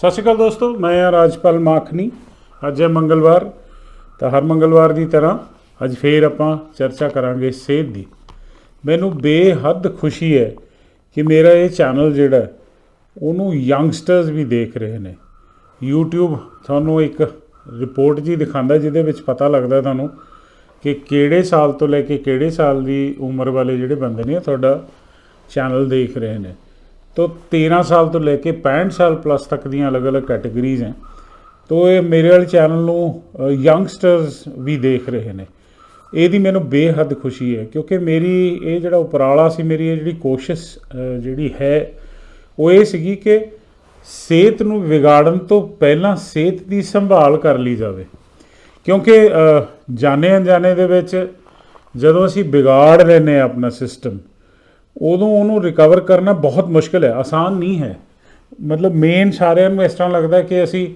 ਸਤਿ ਸ਼੍ਰੀ ਅਕਾਲ ਦੋਸਤੋ, ਮੈਂ ਹਾਂ ਰਾਜਪਾਲ ਮਾਖਣੀ। ਅੱਜ ਹੈ ਮੰਗਲਵਾਰ, ਤਾਂ ਹਰ ਮੰਗਲਵਾਰ ਦੀ ਤਰ੍ਹਾਂ ਅੱਜ ਫੇਰ ਆਪਾਂ ਚਰਚਾ ਕਰਾਂਗੇ ਸਿਹਤ ਦੀ। ਮੈਨੂੰ ਬੇਹੱਦ ਖੁਸ਼ੀ ਹੈ ਕਿ ਮੇਰਾ ਇਹ ਚੈਨਲ ਜਿਹੜਾ ਉਹਨੂੰ ਯੰਗਸਟਰਸ ਵੀ ਦੇਖ ਰਹੇ ਨੇ। YouTube ਤੁਹਾਨੂੰ ਇੱਕ ਰਿਪੋਰਟ ਜੀ ਦਿਖਾਉਂਦਾ, ਜਿਹਦੇ ਵਿੱਚ ਪਤਾ ਲੱਗਦਾ ਤੁਹਾਨੂੰ ਕਿ ਕਿਹੜੇ ਸਾਲ ਤੋਂ ਲੈ ਕੇ ਕਿਹੜੇ ਸਾਲ ਦੀ ਉਮਰ ਵਾਲੇ ਜਿਹੜੇ ਬੰਦੇ ਨੇ ਤੁਹਾਡਾ ਚੈਨਲ ਦੇਖ ਰਹੇ ਨੇ। ਤੋ 13 ਸਾਲ ਤੋਂ ਲੈ ਕੇ 65 ਸਾਲ ਪਲੱਸ ਤੱਕ ਦੀਆਂ ਅਲੱਗ-ਅਲੱਗ ਕੈਟਾਗਰੀਜ਼ ਹੈ। ਤੋ ਇਹ ਮੇਰੇ ਵਾਲੇ ਚੈਨਲ ਨੂੰ ਯੰਗਸਟਰਸ ਵੀ ਦੇਖ ਰਹੇ ਨੇ। ਇਹਦੀ ਮੈਨੂੰ ਬੇਹੱਦ ਖੁਸ਼ੀ ਹੈ ਕਿਉਂਕਿ ਮੇਰੀ ਇਹ ਜਿਹੜਾ ਉਪਰਾਲਾ ਸੀ, ਮੇਰੀ ਇਹ ਜਿਹੜੀ ਕੋਸ਼ਿਸ਼ ਜਿਹੜੀ ਹੈ, ਉਹ ਇਹ ਸੀਗੀ ਕਿ ਸਿਹਤ ਨੂੰ ਵਿਗਾੜਨ ਤੋਂ ਪਹਿਲਾਂ ਸਿਹਤ ਦੀ ਸੰਭਾਲ ਕਰ ਲਈ ਜਾਵੇ। ਕਿਉਂਕਿ ਜਾਣੇ ਅਣਜਾਣੇ ਦੇ ਵਿੱਚ ਜਦੋਂ ਅਸੀਂ ਵਿਗਾੜ ਲੈਨੇ ਆ ਆਪਣਾ ਸਿਸਟਮ ਉਦੋਂ ਉਹਨੂੰ ਰਿਕਵਰ ਕਰਨਾ ਬਹੁਤ ਮੁਸ਼ਕਲ ਹੈ, ਆਸਾਨ ਨਹੀਂ ਹੈ। ਮਤਲਬ ਮੇਨ ਸਾਰਿਆਂ ਨੂੰ ਇਸ ਤਰ੍ਹਾਂ ਲੱਗਦਾ ਕਿ ਅਸੀਂ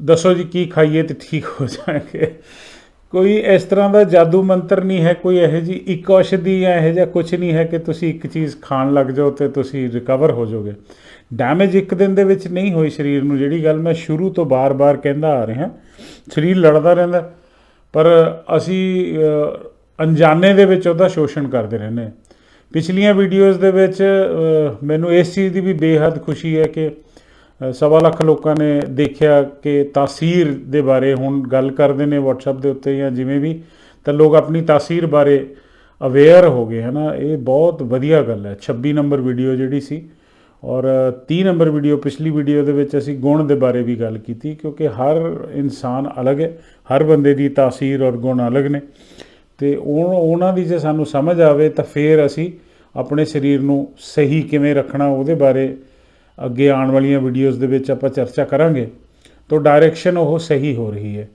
ਦੱਸੋ ਜੀ ਕੀ ਖਾਈਏ ਤੇ ਠੀਕ ਹੋ ਜਾਣਗੇ। ਕੋਈ ਇਸ ਤਰ੍ਹਾਂ ਦਾ ਜਾਦੂ ਮੰਤਰ ਨਹੀਂ ਹੈ, ਕੋਈ ਇਹੋ ਜੀ ਇੱਕ ਔਸ਼ਧੀ ਜਾਂ ਇਹੋ ਜਿਹਾ ਕੁਝ ਨਹੀਂ ਹੈ ਕਿ ਤੁਸੀਂ ਇੱਕ ਚੀਜ਼ ਖਾਣ ਲੱਗ ਜਾਓ ਤੇ ਤੁਸੀਂ ਰਿਕਵਰ ਹੋ ਜਾਓਗੇ। ਡੈਮੇਜ ਇੱਕ ਦਿਨ ਦੇ ਵਿੱਚ ਨਹੀਂ ਹੋਈ ਸਰੀਰ ਨੂੰ, ਜਿਹੜੀ ਗੱਲ ਮੈਂ ਸ਼ੁਰੂ ਤੋਂ ਬਾਰ-ਬਾਰ ਕਹਿੰਦਾ ਆ ਰਿਹਾ। ਸਰੀਰ ਲੜਦਾ ਰਹਿੰਦਾ, ਪਰ ਅਸੀਂ ਅਣਜਾਣੇ ਦੇ ਵਿੱਚ ਉਹਦਾ ਸ਼ੋਸ਼ਣ ਕਰਦੇ ਰਹਿੰਦੇ ਹਾਂ। ਪਿਛਲੀਆਂ ਵੀਡੀਓਜ਼ ਦੇ ਵਿੱਚ ਮੈਨੂੰ ਇਸ ਚੀਜ਼ ਦੀ ਵੀ ਬੇਹੱਦ ਖੁਸ਼ੀ ਹੈ ਕਿ ਸਵਾ ਲੱਖ ਲੋਕਾਂ ਨੇ ਦੇਖਿਆ ਕਿ ਤਾਸੀਰ ਦੇ ਬਾਰੇ ਹੁਣ ਗੱਲ ਕਰਦੇ ਨੇ WhatsApp ਦੇ ਉੱਤੇ ਜਾਂ ਜਿਵੇਂ ਵੀ, ਤਾਂ ਲੋਕ ਆਪਣੀ ਤਾਸੀਰ ਬਾਰੇ ਅਵੇਅਰ ਹੋ ਗਏ, ਹਨਾ? ਇਹ ਬਹੁਤ ਵਧੀਆ ਗੱਲ ਹੈ। 26 ਨੰਬਰ ਵੀਡੀਓ ਜਿਹੜੀ ਸੀ ਔਰ 30 ਨੰਬਰ ਵੀਡੀਓ ਪਿਛਲੀ ਵੀਡੀਓ ਦੇ ਵਿੱਚ ਅਸੀਂ ਗੁਣ ਦੇ ਬਾਰੇ ਵੀ ਗੱਲ ਕੀਤੀ, ਕਿਉਂਕਿ ਹਰ ਇਨਸਾਨ ਅਲੱਗ ਹੈ, ਹਰ ਬੰਦੇ ਦੀ ਤਾਸੀਰ ਔਰ ਗੁਣ ਅਲੱਗ ਨੇ। ਤੇ ਉਹਨਾਂ ਦੀ ਜੇ ਸਾਨੂੰ ਸਮਝ ਆਵੇ ਤਾਂ ਫਿਰ ਅਸੀਂ ਆਪਣੇ ਸਰੀਰ ਨੂੰ ਸਹੀ ਕਿਵੇਂ ਰੱਖਣਾ ਉਹਦੇ ਬਾਰੇ ਅੱਗੇ ਆਉਣ ਵਾਲੀਆਂ ਵੀਡੀਓਜ਼ ਦੇ ਵਿੱਚ ਆਪਾਂ ਚਰਚਾ ਕਰਾਂਗੇ, ਤਾਂ ਡਾਇਰੈਕਸ਼ਨ ਉਹ ਸਹੀ ਹੋ ਰਹੀ ਹੈ।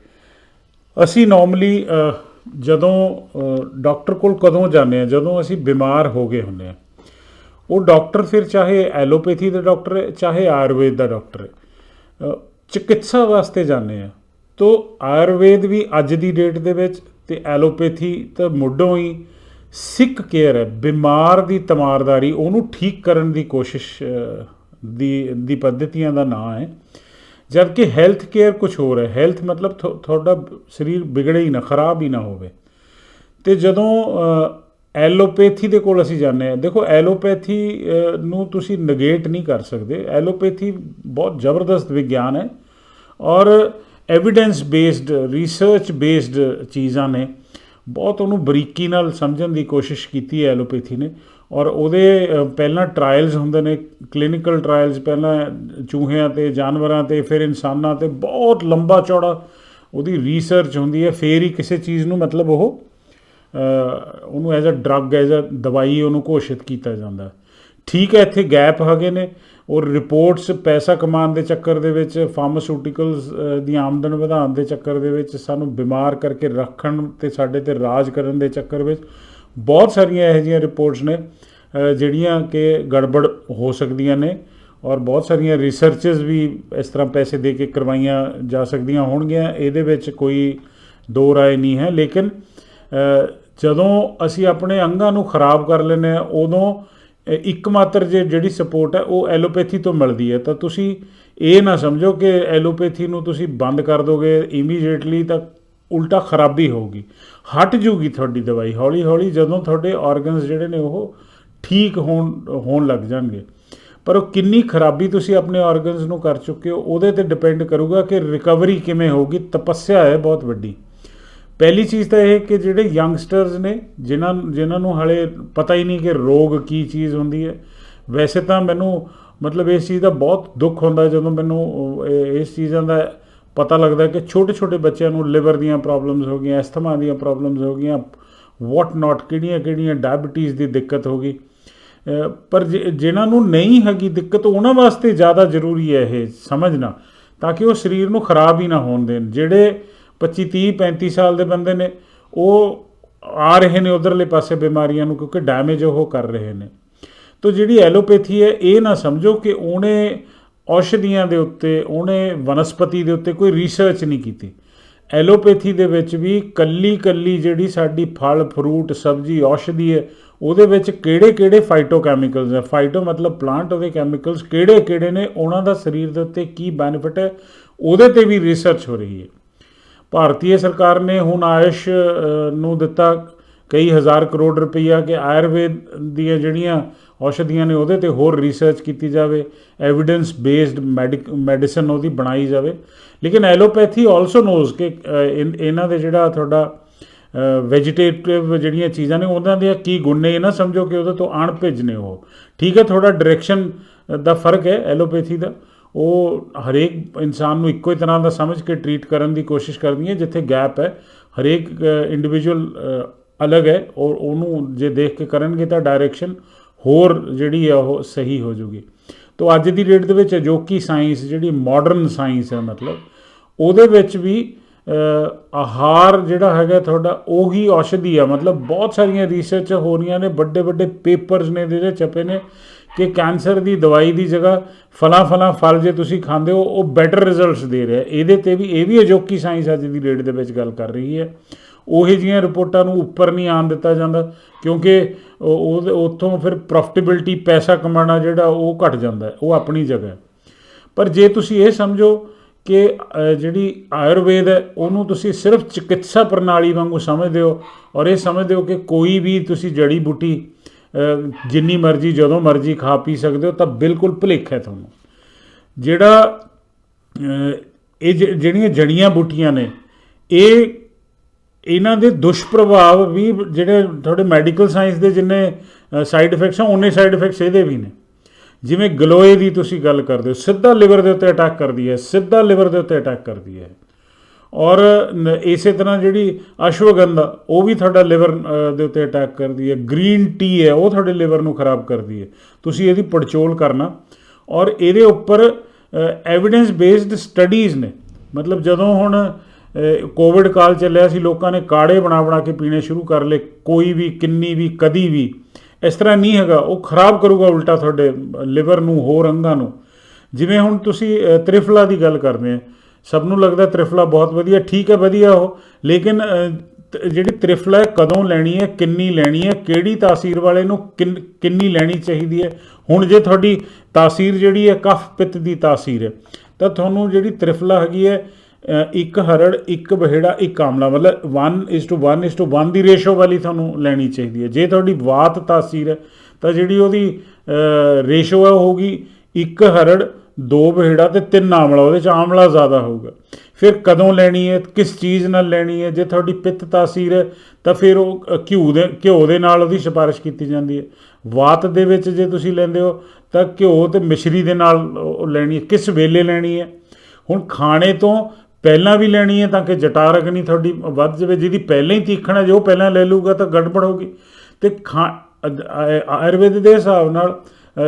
ਅਸੀਂ ਨਾਰਮਲੀ ਜਦੋਂ ਡਾਕਟਰ ਕੋਲ ਕਦੋਂ ਜਾਂਦੇ ਆ ਜਦੋਂ ਅਸੀਂ ਬਿਮਾਰ ਹੋ ਗਏ ਹੁੰਦੇ ਆ ਉਹ ਡਾਕਟਰ ਫਿਰ ਚਾਹੇ ਐਲੋਪੈਥੀ ਦਾ ਡਾਕਟਰ ਹੈ, ਚਾਹੇ ਆਯੁਰਵੇਦ ਦਾ ਡਾਕਟਰ ਹੈ ਚਿਕਿਤਸਾ ਵਾਸਤੇ ਜਾਂਦੇ ਆ ਤੋ ਆਯੁਰਵੇਦ ਵੀ ਅੱਜ ਦੀ ਡੇਟ ਦੇ ਵਿੱਚ ਤੇ ਐਲੋਪੈਥੀ ਤਾਂ ਮੁੱਢੋਂ ਹੀ ਸਿੱਖ ਕੇਅਰ ਹੈ, ਬਿਮਾਰ ਦੀ ਤਮਾਰਦਾਰੀ, ਉਹਨੂੰ ਠੀਕ ਕਰਨ ਦੀ ਕੋਸ਼ਿਸ਼ ਦੀ ਦੀ ਪद्धਤੀਆਂ ਦਾ ਨਾਂ ਹੈ। ਜਦਕਿ ਹੈਲਥ ਕੇਅਰ ਕੁਝ ਹੋਰ ਹੈ, ਹੈਲਥ ਮਤਲਬ ਤੁ- ਤੁਹਾਡਾ ਸਰੀਰ ਵਿਗੜੇ ਹੀ ਨਾ, ਖਰਾਬ ਹੀ ਨਾ ਹੋਵੇ। ਤੇ ਜਦੋਂ ਐਲੋਪੈਥੀ ਦੇ ਕੋਲ ਅਸੀਂ ਜਾਂਦੇ ਹਾਂ, ਦੇਖੋ ਐਲੋਪੈਥੀ ਨੂੰ ਤੁਸੀਂ ਨਗੇਟ ਨਹੀਂ ਕਰ ਸਕਦੇ। ਐਲੋਪੈਥੀ ਬਹੁਤ ਜ਼ਬਰਦਸਤ ਵਿਗਿਆਨ ਹੈ ਔਰ ਐਵੀਡੈਂਸ ਬੇਸਡ ਰਿਸਰਚ ਬੇਸਡ ਚੀਜ਼ਾਂ ਨੇ। ਬਹੁਤ ਉਹਨੂੰ ਬਰੀਕੀ ਨਾਲ ਸਮਝਣ ਦੀ ਕੋਸ਼ਿਸ਼ ਕੀਤੀ ਹੈ ਐਲੋਪੈਥੀ ਨੇ। ਔਰ ਉਹਦੇ ਪਹਿਲਾਂ ਟਰਾਇਲਸ ਹੁੰਦੇ ਨੇ ਕਲੀਨਿਕਲ ਟਰਾਇਲਸ ਪਹਿਲਾਂ ਚੂਹਿਆਂ ਤੇ, ਜਾਨਵਰਾਂ ਤੇ, ਫਿਰ ਇਨਸਾਨਾਂ ਤੇ, ਬਹੁਤ ਲੰਬਾ ਚੌੜਾ ਉਹਦੀ ਰਿਸਰਚ ਹੁੰਦੀ ਹੈ। ਫੇਰ ਹੀ ਕਿਸੇ ਚੀਜ਼ ਨੂੰ ਮਤਲਬ ਉਹ ਉਹਨੂੰ as a drug as a ਦਵਾਈ ਉਹਨੂੰ ਘੋਸ਼ਿਤ ਕੀਤਾ ਜਾਂਦਾ। ਠੀਕ ਹੈ, ਇੱਥੇ ਗੈਪ ਹੈਗੇ ਨੇ। ਔਰ ਰਿਪੋਰਟਸ ਪੈਸਾ ਕਮਾਉਣ ਦੇ ਚੱਕਰ ਦੇ ਵਿੱਚ ਫਾਰਮਾਸਿਊਟੀਕਲਸ ਦੀ ਆਮਦਨ ਵਧਾਉਣ ਦੇ ਚੱਕਰ ਦੇ ਵਿੱਚ ਸਾਨੂੰ ਬਿਮਾਰ ਕਰਕੇ ਰੱਖਣ ਤੇ ਸਾਡੇ ਤੇ ਰਾਜ ਕਰਨ ਦੇ ਚੱਕਰ ਵਿੱਚ ਬਹੁਤ ਸਾਰੀਆਂ ਇਹੋ ਜਿਹੀਆਂ ਰਿਪੋਰਟਸ ਨੇ ਜਿਹੜੀਆਂ ਕਿ ਗੜਬੜ ਹੋ ਸਕਦੀਆਂ ਨੇ ਔਰ ਬਹੁਤ ਸਾਰੀਆਂ ਰਿਸਰਚਸ ਵੀ ਇਸ ਤਰ੍ਹਾਂ ਪੈਸੇ ਦੇ ਕੇ ਕਰਵਾਈਆਂ ਜਾ ਸਕਦੀਆਂ ਹੋਣਗੀਆਂ। ਇਹਦੇ ਵਿੱਚ ਕੋਈ ਦੋ ਰਾਏ ਨਹੀਂ ਹੈ। ਲੇਕਿਨ ਜਦੋਂ ਅਸੀਂ ਆਪਣੇ ਅੰਗਾਂ ਨੂੰ ਖਰਾਬ ਕਰ ਲੈਂਦੇ ਆ ਉਦੋਂ ਇੱਕ ਮਾਤਰ ਜੇ ਜਿਹੜੀ ਸਪੋਰਟ ਹੈ ਉਹ ਐਲੋਪੈਥੀ ਤੋਂ ਮਿਲਦੀ ਹੈ। ਤਾਂ ਤੁਸੀਂ ਇਹ ਨਾ ਸਮਝੋ ਕਿ ਐਲੋਪੈਥੀ ਨੂੰ ਤੁਸੀਂ ਬੰਦ ਕਰ ਦੋਗੇ ਇਮੀਡੀਏਟਲੀ ਤਾਂ ਉਲਟਾ ਖਰਾਬੀ ਹੋਊਗੀ। ਹਟ ਜੂਗੀ ਤੁਹਾਡੀ ਦਵਾਈ ਹੌਲੀ ਹੌਲੀ, ਜਦੋਂ ਤੁਹਾਡੇ ਆਰਗਨਸ ਜਿਹੜੇ ਨੇ ਉਹ ਠੀਕ ਹੋਣ ਹੋਣ ਲੱਗ ਜਾਣਗੇ। ਪਰ ਉਹ ਕਿੰਨੀ ਖਰਾਬੀ ਤੁਸੀਂ ਆਪਣੇ ਆਰਗਨਸ ਨੂੰ ਕਰ ਚੁੱਕੇ ਹੋ, ਉਹਦੇ ਤੇ ਡਿਪੈਂਡ ਕਰੂਗਾ ਕਿ ਰਿਕਵਰੀ ਕਿਵੇਂ ਹੋਊਗੀ। ਤਪੱਸਿਆ ਹੈ ਬਹੁਤ ਵੱਡੀ। ਪਹਿਲੀ ਚੀਜ਼ ਤਾਂ ਇਹ ਕਿ ਜਿਹੜੇ ਯੰਗਸਟਰਸ ਨੇ, ਜਿਨ੍ਹਾਂ ਜਿਨ੍ਹਾਂ ਨੂੰ ਹਲੇ ਪਤਾ ਹੀ ਨਹੀਂ ਕਿ ਰੋਗ ਕੀ ਚੀਜ਼ ਹੁੰਦੀ ਹੈ। ਵੈਸੇ ਤਾਂ ਮੈਨੂੰ ਮਤਲਬ ਇਸ ਚੀਜ਼ ਦਾ ਬਹੁਤ ਦੁੱਖ ਹੁੰਦਾ ਜਦੋਂ ਮੈਨੂੰ ਇਸ ਚੀਜ਼ਾਂ ਦਾ ਪਤਾ ਲੱਗਦਾ ਕਿ ਛੋਟੇ ਛੋਟੇ ਬੱਚਿਆਂ ਨੂੰ ਲਿਵਰ ਦੀਆਂ ਪ੍ਰੋਬਲਮਸ ਹੋ ਗਈਆਂ ਐਸਥਮਾ ਦੀਆਂ ਪ੍ਰੋਬਲਮਸ ਹੋ ਗਈਆਂ ਵਾਟ ਨਾਟ ਕਿਹੜੀਆਂ ਕਿਹੜੀਆਂ ਡਾਇਬੀਟੀਜ਼ ਦੀ ਦਿੱਕਤ ਹੋ ਗਈ। ਪਰ ਜਿ- ਜਿਨ੍ਹਾਂ ਨੂੰ ਨਹੀਂ ਹੈਗੀ ਦਿੱਕਤ, ਉਹਨਾਂ ਵਾਸਤੇ ਜ਼ਿਆਦਾ ਜ਼ਰੂਰੀ ਹੈ ਇਹ ਸਮਝਣਾ, ਤਾਂ ਕਿ ਉਹ ਸਰੀਰ ਨੂੰ ਖਰਾਬ ਹੀ ਨਾ ਹੋਣ ਦੇਣ। ਜਿਹੜੇ 25 30 35 ਸਾਲ ਦੇ ਬੰਦੇ ਨੇ। ਉਹ ਆ ਰਹੇ ਨੇ ਉਧਰਲੇ ਪਾਸੇ ਬਿਮਾਰੀਆਂ ਨੂੰ ਕਿਉਂਕਿ ਡੈਮੇਜ ਉਹ ਕਰ ਰਹੇ ਨੇ। ਤੋ ਜਿਹੜੀ ਐਲੋਪੈਥੀ ਹੈ, ਇਹ ਨਾ ਸਮਝੋ ਕਿ ਉਹਨੇ ਔਸ਼ਧੀਆਂ ਦੇ ਉੱਤੇ, ਉਹਨੇ ਵਨਸਪਤੀ ਦੇ ਉੱਤੇ ਕੋਈ ਰਿਸਰਚ ਨਹੀਂ ਕੀਤੀ। ਐਲੋਪੈਥੀ ਦੇ ਵਿੱਚ ਵੀ ਕੱਲੀ ਕੱਲੀ ਜਿਹੜੀ ਸਾਡੀ ਫਲ ਫਰੂਟ ਸਬਜ਼ੀ, ਔਸ਼ਧੀ ਹੈ, ਉਹਦੇ ਵਿੱਚ ਕਿਹੜੇ ਕਿਹੜੇ ਫਾਈਟੋਕੈਮੀਕਲਸ ਹੈ। ਫਾਈਟੋ ਮਤਲਬ ਪਲਾਂਟ ਉਹਦੇ ਕੈਮੀਕਲਸ ਕਿਹੜੇ ਕਿਹੜੇ ਨੇ, ਉਹਨਾਂ ਦਾ ਸਰੀਰ ਦੇ ਉੱਤੇ ਕੀ ਬੈਨੀਫਿਟ ਹੈ, ਉਹਦੇ ਤੇ ਵੀ ਰਿਸਰਚ ਹੋ ਰਹੀ ਹੈ। ਭਾਰਤੀ ਸਰਕਾਰ ਨੇ ਹੁਣ ਆਯੁਸ਼ ਨੂੰ ਦਿੱਤਾ ਕਈ ਹਜ਼ਾਰ ਕਰੋੜ ਰੁਪਈਆ ਕਿ ਆਯੁਰਵੇਦ ਦੀਆਂ ਜਿਹੜੀਆਂ ਔਸ਼ਧੀਆਂ ਨੇ ਉਹਦੇ ਤੇ ਹੋਰ ਰਿਸਰਚ ਕੀਤੀ ਜਾਵੇ ਐਵੀਡੈਂਸ ਬੇਸਡ ਮੈਡੀਸਨ ਉਹਦੀ ਬਣਾਈ ਜਾਵੇ। ਲੇਕਿਨ ਐਲੋਪੈਥੀ ਆਲਸੋ ਨੋਜ਼ ਕਿ ਇਨ- ਇਹਨਾਂ ਦੇ ਜਿਹੜਾ ਤੁਹਾਡਾ ਵੈਜੀਟੇਟਿਵ ਜਿਹੜੀਆਂ ਚੀਜ਼ਾਂ ਨੇ ਉਹਨਾਂ ਦੇ ਕੀ ਗੁਣ ਨੇ, ਇਹ ਨਾ ਸਮਝੋ ਕਿ ਉਹਦੇ ਤੋਂ ਅਣਭਿੱਜ ਨੇ ਉਹ। ਠੀਕ ਹੈ ਥੋੜਾ ਡਾਇਰੈਕਸ਼ਨ ਦਾ ਫ਼ਰਕ ਹੈ ਐਲੋਪੈਥੀ ਦਾ। ਉਹ ਹਰੇਕ ਇਨਸਾਨ ਨੂੰ ਇੱਕੋ ਹੀ ਤਰ੍ਹਾਂ ਦਾ ਸਮਝ ਕੇ ਟਰੀਟ ਕਰਨ ਦੀ ਕੋਸ਼ਿਸ਼ ਕਰਦੀ ਹੈ, ਜਿੱਥੇ ਗੈਪ ਹੈ, ਹਰੇਕ ਇੰਡੀਵਿਜੂਅਲ ਅਲੱਗ ਹੈ, ਔਰ ਉਹਨੂੰ ਜੇ ਦੇਖ ਕੇ ਕਰਨਗੇ ਤਾਂ ਡਾਇਰੈਕਸ਼ਨ ਹੋਰ ਜਿਹੜੀ ਹੈ ਉਹ ਸਹੀ ਹੋ ਜੂਗੀ ਤੋ ਅੱਜ ਦੀ ਡੇਟ ਦੇ ਵਿੱਚ ਅਜੋਕੀ ਸਾਇੰਸ ਜਿਹੜੀ ਮਾਡਰਨ ਸਾਇੰਸ ਹੈ ਮਤਲਬ, ਉਹਦੇ ਵਿੱਚ ਵੀ ਆਹਾਰ ਜਿਹੜਾ ਹੈਗਾ ਤੁਹਾਡਾ ਉਹੀ ਔਸ਼ਧੀ ਆ ਮਤਲਬ ਬਹੁਤ ਸਾਰੀਆਂ ਰਿਸਰਚ ਹੋ ਰਹੀਆਂ ਨੇ ਵੱਡੇ ਵੱਡੇ ਪੇਪਰਸ ਨੇ, ਜਿਹੜੇ ਛਪੇ ਨੇ ਕਿ ਕੈਂਸਰ ਦੀ ਦਵਾਈ ਦੀ ਜਗ੍ਹਾ ਫਲਾਂ ਫਲਾਂ ਫਲ ਜੇ ਤੁਸੀਂ ਖਾਂਦੇ ਹੋ, ਉਹ ਬੈਟਰ ਰਿਜ਼ਲਟਸ ਦੇ ਰਿਹਾ ਇਹਦੇ ਤੇ ਵੀ, ਇਹ ਵੀ ਅਜੋਕੀ ਸਾਇੰਸ ਅੱਜ ਦੀ ਡੇਟ ਦੇ ਵਿੱਚ ਗੱਲ ਕਰ ਰਹੀ ਹੈ। ਉਹੀ ਜਿਹੀਆਂ ਰਿਪੋਰਟਾਂ ਨੂੰ ਉੱਪਰ ਨਹੀਂ ਆਣ ਦਿੱਤਾ ਜਾਂਦਾ, ਕਿਉਂਕਿ ਉਹ ਉੱਥੋਂ ਫਿਰ ਪ੍ਰੋਫਿਟੇਬਿਲਟੀ ਪੈਸਾ ਕਮਾਉਣਾ ਜਿਹੜਾ, ਉਹ ਘਟ ਜਾਂਦਾ ਉਹ ਆਪਣੀ ਜਗ੍ਹਾ ਪਰ ਜੇ ਤੁਸੀਂ ਇਹ ਸਮਝੋ ਕਿ ਜਿਹੜੀ ਆਯੁਰਵੇਦ ਹੈ, ਉਹਨੂੰ ਤੁਸੀਂ ਸਿਰਫ ਚਿਕਿਤਸਾ ਪ੍ਰਣਾਲੀ ਵਾਂਗੂ ਸਮਝਦੇ ਹੋ, ਔਰ ਇਹ ਸਮਝਦੇ ਹੋ ਕਿ ਕੋਈ ਵੀ ਤੁਸੀਂ ਜੜੀ ਬੂਟੀ ਜਿੰਨੀ ਮਰਜ਼ੀ ਜਦੋਂ ਮਰਜ਼ੀ ਖਾ ਪੀ ਸਕਦੇ ਹੋ ਤਾਂ ਬਿਲਕੁਲ ਭੁਲੇਖ ਹੈ ਤੁਹਾਨੂੰ। ਜਿਹੜਾ ਇਹ ਜਿਹੜੀਆਂ ਜੜੀਆਂ ਬੂਟੀਆਂ ਨੇ, ਇਹ ਇਹਨਾਂ ਦੇ ਦੁਸ਼ਪ੍ਰਭਾਵ ਵੀ ਜਿਹੜੇ ਤੁਹਾਡੇ ਮੈਡੀਕਲ ਸਾਇੰਸ ਦੇ ਜਿੰਨੇ ਸਾਈਡ ਇਫੈਕਟਸ ਆ, ਉਹਨੇ ਸਾਈਡ ਇਫੈਕਟਸ ਇਹਦੇ ਵੀ ਨੇ। ਜਿਵੇਂ ਗਲੋਏ ਦੀ ਤੁਸੀਂ ਗੱਲ ਕਰਦੇ ਹੋ, ਸਿੱਧਾ ਲਿਵਰ ਦੇ ਉੱਤੇ ਅਟੈਕ ਕਰਦੀ ਹੈ, ਸਿੱਧਾ ਲਿਵਰ ਦੇ ਉੱਤੇ ਅਟੈਕ ਕਰਦੀ ਹੈ। ਔਰ ਇਸੇ ਤਰ੍ਹਾਂ ਜਿਹੜੀ ਅਸ਼ਵਗੰਧਾ ਉਹ ਵੀ ਤੁਹਾਡਾ ਲਿਵਰ ਦੇ ਉੱਤੇ ਅਟੈਕ ਕਰਦੀ ਹੈ। ਗ੍ਰੀਨ ਟੀ ਹੈ, ਉਹ ਤੁਹਾਡੇ ਲਿਵਰ ਨੂੰ ਖਰਾਬ ਕਰਦੀ ਹੈ। ਤੁਸੀਂ ਇਹਦੀ ਪੜਚੋਲ ਕਰਨਾ। ਔਰ ਇਹਦੇ ਉੱਪਰ ਐਵੀਡੈਂਸ ਬੇਸਡ ਸਟੱਡੀਜ਼ ਨੇ। ਮਤਲਬ ਜਦੋਂ ਹੁਣ ਕੋਵਿਡ ਕਾਲ ਚੱਲਿਆ ਸੀ, ਲੋਕਾਂ ਨੇ ਕਾੜੇ ਬਣਾ ਬਣਾ ਕੇ ਪੀਣੇ ਸ਼ੁਰੂ ਕਰ ਲਏ, ਕੋਈ ਵੀ, ਕਿੰਨੀ ਵੀ, ਕਦੀ ਵੀ। ਇਸ ਤਰ੍ਹਾਂ ਨਹੀਂ ਹੈਗਾ, ਉਹ ਖਰਾਬ ਕਰੂਗਾ ਉਲਟਾ ਤੁਹਾਡੇ ਲਿਵਰ ਨੂੰ, ਹੋਰ ਅੰਗਾਂ ਨੂੰ। ਜਿਵੇਂ ਹੁਣ ਤੁਸੀਂ ਤ੍ਰਿਫਲਾ ਦੀ ਗੱਲ ਕਰਦੇ ਆ ਸਭ ਨੂੰ ਲੱਗਦਾ ਤ੍ਰਿਫਲਾ ਬਹੁਤ ਵਧੀਆ, ਠੀਕ ਹੈ, ਵਧੀਆ ਉਹ। ਲੇਕਿਨ ਤ- ਜਿਹੜੀ ਤ੍ਰਿਫਲਾ ਕਦੋਂ ਲੈਣੀ ਹੈ, ਕਿੰਨੀ ਲੈਣੀ ਹੈ, ਕਿਹੜੀ ਤਾਸੀਰ ਵਾਲੇ ਨੂੰ ਕਿੰਨ- ਕਿੰਨੀ ਲੈਣੀ ਚਾਹੀਦੀ ਹੈ। ਹੁਣ ਜੇ ਤੁਹਾਡੀ ਤਾਸੀਰ ਜਿਹੜੀ ਹੈ, ਕਫ ਪਿੱਤ ਦੀ ਤਾਸੀਰ ਹੈ, ਤਾਂ ਤੁਹਾਨੂੰ ਜਿਹੜੀ ਤ੍ਰਿਫਲਾ ਹੈਗੀ ਹੈ ਇੱਕ ਹਰੜ, ਇੱਕ ਬਹਿੜਾ, ਇੱਕ ਆਮਲਾ ਮਤਲਬ 1:1:1 ਦੀ ਰੇਸ਼ੋ ਵਾਲੀ ਤੁਹਾਨੂੰ ਲੈਣੀ ਚਾਹੀਦੀ ਹੈ। ਜੇ ਤੁਹਾਡੀ ਵਾਤ ਤਾਸੀਰ ਹੈ, ਤਾਂ ਜਿਹੜੀ ਉਹਦੀ ਰੇਸ਼ੋ ਹੈ, ਉਹ ਹੋਊਗੀ ਇੱਕ ਹਰੜ ਦੋ ਬਹਿੜਾ ਤੇ ਤਿੰਨ ਆਮਲਾ ਉਹਦੇ ਚ ਆਮਲਾ ਜ਼ਿਆਦਾ ਹੋਊਗਾ। ਫਿਰ ਕਦੋਂ ਲੈਣੀ ਹੈ ਕਿਸ ਚੀਜ਼ ਨਾਲ ਲੈਣੀ ਹੈ ਜੇ ਤੁਹਾਡੀ ਪਿੱਤ ਤਾਸੀਰ ਹੈ ਤਾਂ ਫਿਰ ਉਹ ਅ, ਘਿਓ ਦੇ ਘਿਓ ਦੇ ਨਾਲ ਉਹਦੀ ਸਿਫਾਰਿਸ਼ ਕੀਤੀ ਜਾਂਦੀ ਹੈ। ਵਾਤ ਦੇ ਵਿੱਚ ਜੇ ਤੁਸੀਂ ਲੈਂਦੇ ਹੋ ਤਾਂ ਘਿਓ ਤੇ ਮਿਸ਼ਰੀ ਦੇ ਨਾਲ ਉਹ ਲੈਣੀ ਹੈ। ਕਿਸ ਵੇਲੇ ਲੈਣੀ ਹੈ? ਹੁਣ ਖਾਣੇ ਤੋਂ ਪਹਿਲਾਂ ਵੀ ਲੈਣੀ ਹੈ ਤਾਂ ਕਿ ਜਟਾਰ ਅਗਨੀ ਤੁਹਾਡੀ ਵੱਧ ਜਾਵੇ। ਜਿਹਦੀ ਪਹਿਲਾਂ ਹੀ ਤੀਖਣ ਹੈ ਜੋ ਪਹਿਲਾਂ ਲੈ ਲੂਗਾ ਤਾਂ ਗੜਬੜ ਹੋਗੀ ਤੇ ਖਾ ਆਯੁਰਵੇਦ ਦੇ ਹਿਸਾਬ ਨਾਲ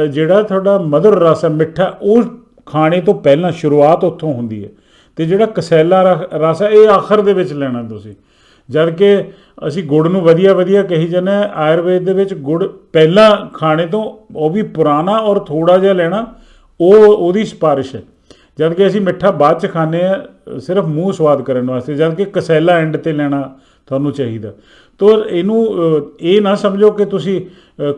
ਜਿਹੜਾ ਤੁਹਾਡਾ ਮਧੁਰ ਰਸ ਹੈ ਮਿੱਠਾ ਉਹ ਖਾਣੇ ਤੋਂ ਪਹਿਲਾਂ ਸ਼ੁਰੂਆਤ ਉੱਥੋਂ ਹੁੰਦੀ ਹੈ। ਤੇ ਜਿਹੜਾ ਕਸੈਲਾ ਰਸ ਹੈ, ਇਹ ਆਖਰ ਦੇ ਵਿੱਚ ਲੈਣਾ ਤੁਸੀਂ। ਜਦ ਕਿ ਅਸੀਂ ਗੁੜ ਨੂੰ ਵਧੀਆ ਵਧੀਆ ਕਹੀ ਜਾਂਦੇ ਹਾਂ, ਆਯੁਰਵੇਦ ਦੇ ਵਿੱਚ ਗੁੜ ਪਹਿਲਾਂ ਖਾਣੇ ਤੋਂ ਉਹ ਵੀ ਪੁਰਾਣਾ ਔਰ ਥੋੜਾ ਜਿਹਾ ਲੈਣਾ, ਉਹ, ਉਹਦੀ ਸਿਫਾਰਿਸ਼ ਹੈ। ਜਦ ਕਿ ਅਸੀਂ ਮਿੱਠਾ ਬਾਅਦ ਚ ਖਾਂਦੇ ਆ ਸਿਰਫ ਮੂੰਹ ਸਵਾਦ ਕਰਨ ਵਾਸਤੇ, ਜਦ ਕਿ ਕਸੈਲਾ ਐਂਡ ਤੇ ਲੈਣਾ ਤੁਹਾਨੂੰ ਚਾਹੀਦਾ। ਤੋ ਇਹਨੂੰ ਇਹ ਨਾ ਸਮਝੋ ਕਿ ਤੁਸੀਂ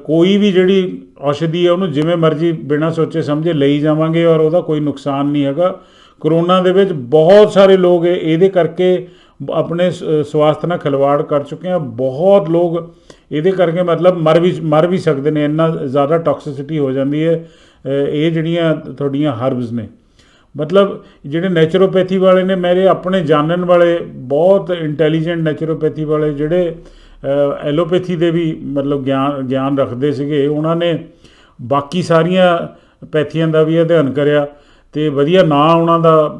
ਕੋਈ ਵੀ ਜਿਹੜੀ ਔਸ਼ਧੀ ਹੈ ਉਹਨੂੰ ਜਿਵੇਂ ਮਰਜ਼ੀ ਬਿਨਾਂ ਸੋਚੇ ਸਮਝੇ ਲਈ ਜਾਵਾਂਗੇ ਔਰ ਉਹਦਾ ਕੋਈ ਨੁਕਸਾਨ ਨਹੀਂ ਹੈਗਾ। ਕਰੋਨਾ ਦੇ ਵਿੱਚ ਬਹੁਤ ਸਾਰੇ ਲੋਕ ਇਹਦੇ ਕਰਕੇ ਆਪਣੇ ਸ- ਸਵਾਸਥ ਨਾਲ ਖਿਲਵਾੜ ਕਰ ਚੁੱਕੇ ਆ। ਬਹੁਤ ਲੋਕ ਇਹਦੇ ਕਰਕੇ ਮਤਲਬ ਮਰ ਵੀ ਮਰ ਵੀ ਸਕਦੇ ਨੇ। ਇੰਨਾ ਜ਼ਿਆਦਾ ਟੌਕਸਿਸਿਟੀ ਹੋ ਜਾਂਦੀ ਹੈ। ਇਹ ਜਿਹੜੀਆਂ ਤੁਹਾਡੀਆਂ ਹਰਬਸ ਨੇ। ਮਤਲਬ ਜਿਹੜੇ ਨੈਚੁਰੋਪੈਥੀ ਵਾਲੇ ਨੇ ਮੇਰੇ ਆਪਣੇ ਜਾਣਨ ਵਾਲੇ ਬਹੁਤ ਇੰਟੈਲੀਜੈਂਟ ਨੈਚੁਰੋਪੈਥੀ ਵਾਲੇ ਜਿਹੜੇ ਐਲੋਪੈਥੀ ਦੇ ਵੀ ਮਤਲਬ ਗਿਆਨ ਗਿਆਨ ਰੱਖਦੇ ਸੀਗੇ ਉਹਨਾਂ ਨੇ ਬਾਕੀ ਸਾਰੀਆਂ ਪੈਥੀਆਂ ਦਾ ਵੀ ਅਧਿਐਨ ਕਰਿਆ ਤੇ ਵਧੀਆ ਨਾਂ ਉਹਨਾਂ ਦਾ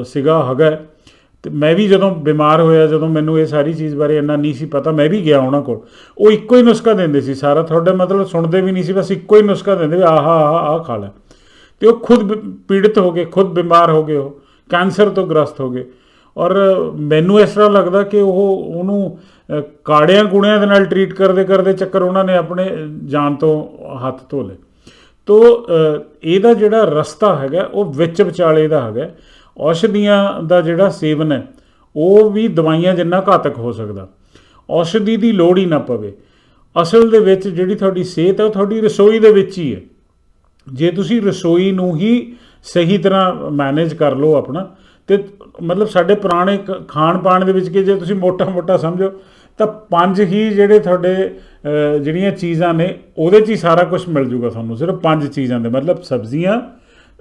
ਅ, ਸੀਗਾ ਹੈਗਾ। ਤੇ ਮੈਂ ਵੀ ਜਦੋਂ ਬਿਮਾਰ ਹੋਇਆ ਜਦੋਂ ਮੈਨੂੰ ਇਹ ਸਾਰੀ ਚੀਜ਼ ਬਾਰੇ ਇੰਨਾ ਨਹੀਂ ਸੀ ਪਤਾ ਮੈਂ ਵੀ ਗਿਆ ਉਹਨਾਂ ਕੋਲ। ਉਹ ਇੱਕੋ ਹੀ ਨੁਸਖਾ ਦਿੰਦੇ ਸੀ ਸਾਰਾ। ਤੁਹਾਡੇ ਮਤਲਬ ਸੁਣਦੇ ਵੀ ਨਹੀਂ ਸੀ ਬਸ ਇੱਕੋ ਹੀ ਨੁਸਖਾ ਦਿੰਦੇ ਵੀ ਆਹ ਆਹ ਆਹ ਖਾ ਲੈ। ਤੇ ਉਹ ਖੁਦ ਬ- ਪੀੜਿਤ ਹੋ ਗਏ, ਖੁਦ ਬਿਮਾਰ ਹੋ ਗਏ ਉਹ, ਕੈਂਸਰ ਤੋਂ ਗ੍ਰਸਤ ਹੋ ਗਏ। ਔਰ ਮੈਨੂੰ ਇਸ ਤਰ੍ਹਾਂ ਲੱਗਦਾ ਕਿ ਉਹ, ਉਹਨੂੰ ਕਾੜਿਆਂ ਕੂੜਿਆਂ ਦੇ ਨਾਲ ਟਰੀਟ ਕਰਦੇ ਕਰਦੇ ਚੱਕਰ ਉਹਨਾਂ ਨੇ ਆਪਣੇ ਜਾਨ ਤੋਂ ਹੱਥ ਧੋ ਲਏ। ਤੋ ਇਹਦਾ ਜਿਹੜਾ ਰਸਤਾ ਹੈਗਾ, ਉਹ ਵਿੱਚ ਵਿਚਾਲੇ ਦਾ ਹੈਗਾ। ਔਸ਼ਧੀਆਂ ਦਾ ਜਿਹੜਾ ਸੇਵਨ ਹੈ, ਉਹ ਵੀ ਦਵਾਈਆਂ ਜਿੰਨਾ ਘਾਤਕ ਹੋ ਸਕਦਾ। ਔਸ਼ਧੀ ਦੀ ਲੋੜ ਹੀ ਨਾ ਪਵੇ। ਅਸਲ ਦੇ ਵਿੱਚ ਜਿਹੜੀ ਤੁਹਾਡੀ ਸਿਹਤ ਹੈ, ਉਹ ਤੁਹਾਡੀ ਰਸੋਈ ਦੇ ਵਿੱਚ ਹੀ ਹੈ। ਜੇ ਤੁਸੀਂ ਰਸੋਈ ਨੂੰ ਹੀ ਸਹੀ ਤਰ੍ਹਾਂ ਮੈਨੇਜ ਕਰ ਲਓ ਆਪਣਾ, ਤੇ ਮਤਲਬ ਸਾਡੇ ਪੁਰਾਣੇ ਕ- ਖਾਣ ਪਾਣ ਦੇ ਵਿੱਚ ਕਿ ਜੇ ਤੁਸੀਂ ਮੋਟਾ-ਮੋਟਾ ਸਮਝੋ, ਤਾਂ ਪੰਜ ਹੀ ਜਿਹੜੇ ਤੁਹਾਡੇ ਜਿਹੜੀਆਂ ਚੀਜ਼ਾਂ ਨੇ, ਉਹਦੇ 'ਚ ਹੀ ਸਾਰਾ ਕੁਝ ਮਿਲ ਜੂਗਾ ਤੁਹਾਨੂੰ, ਸਿਰਫ ਪੰਜ ਚੀਜ਼ਾਂ ਦੇ, ਮਤਲਬ ਸਬਜ਼ੀਆਂ,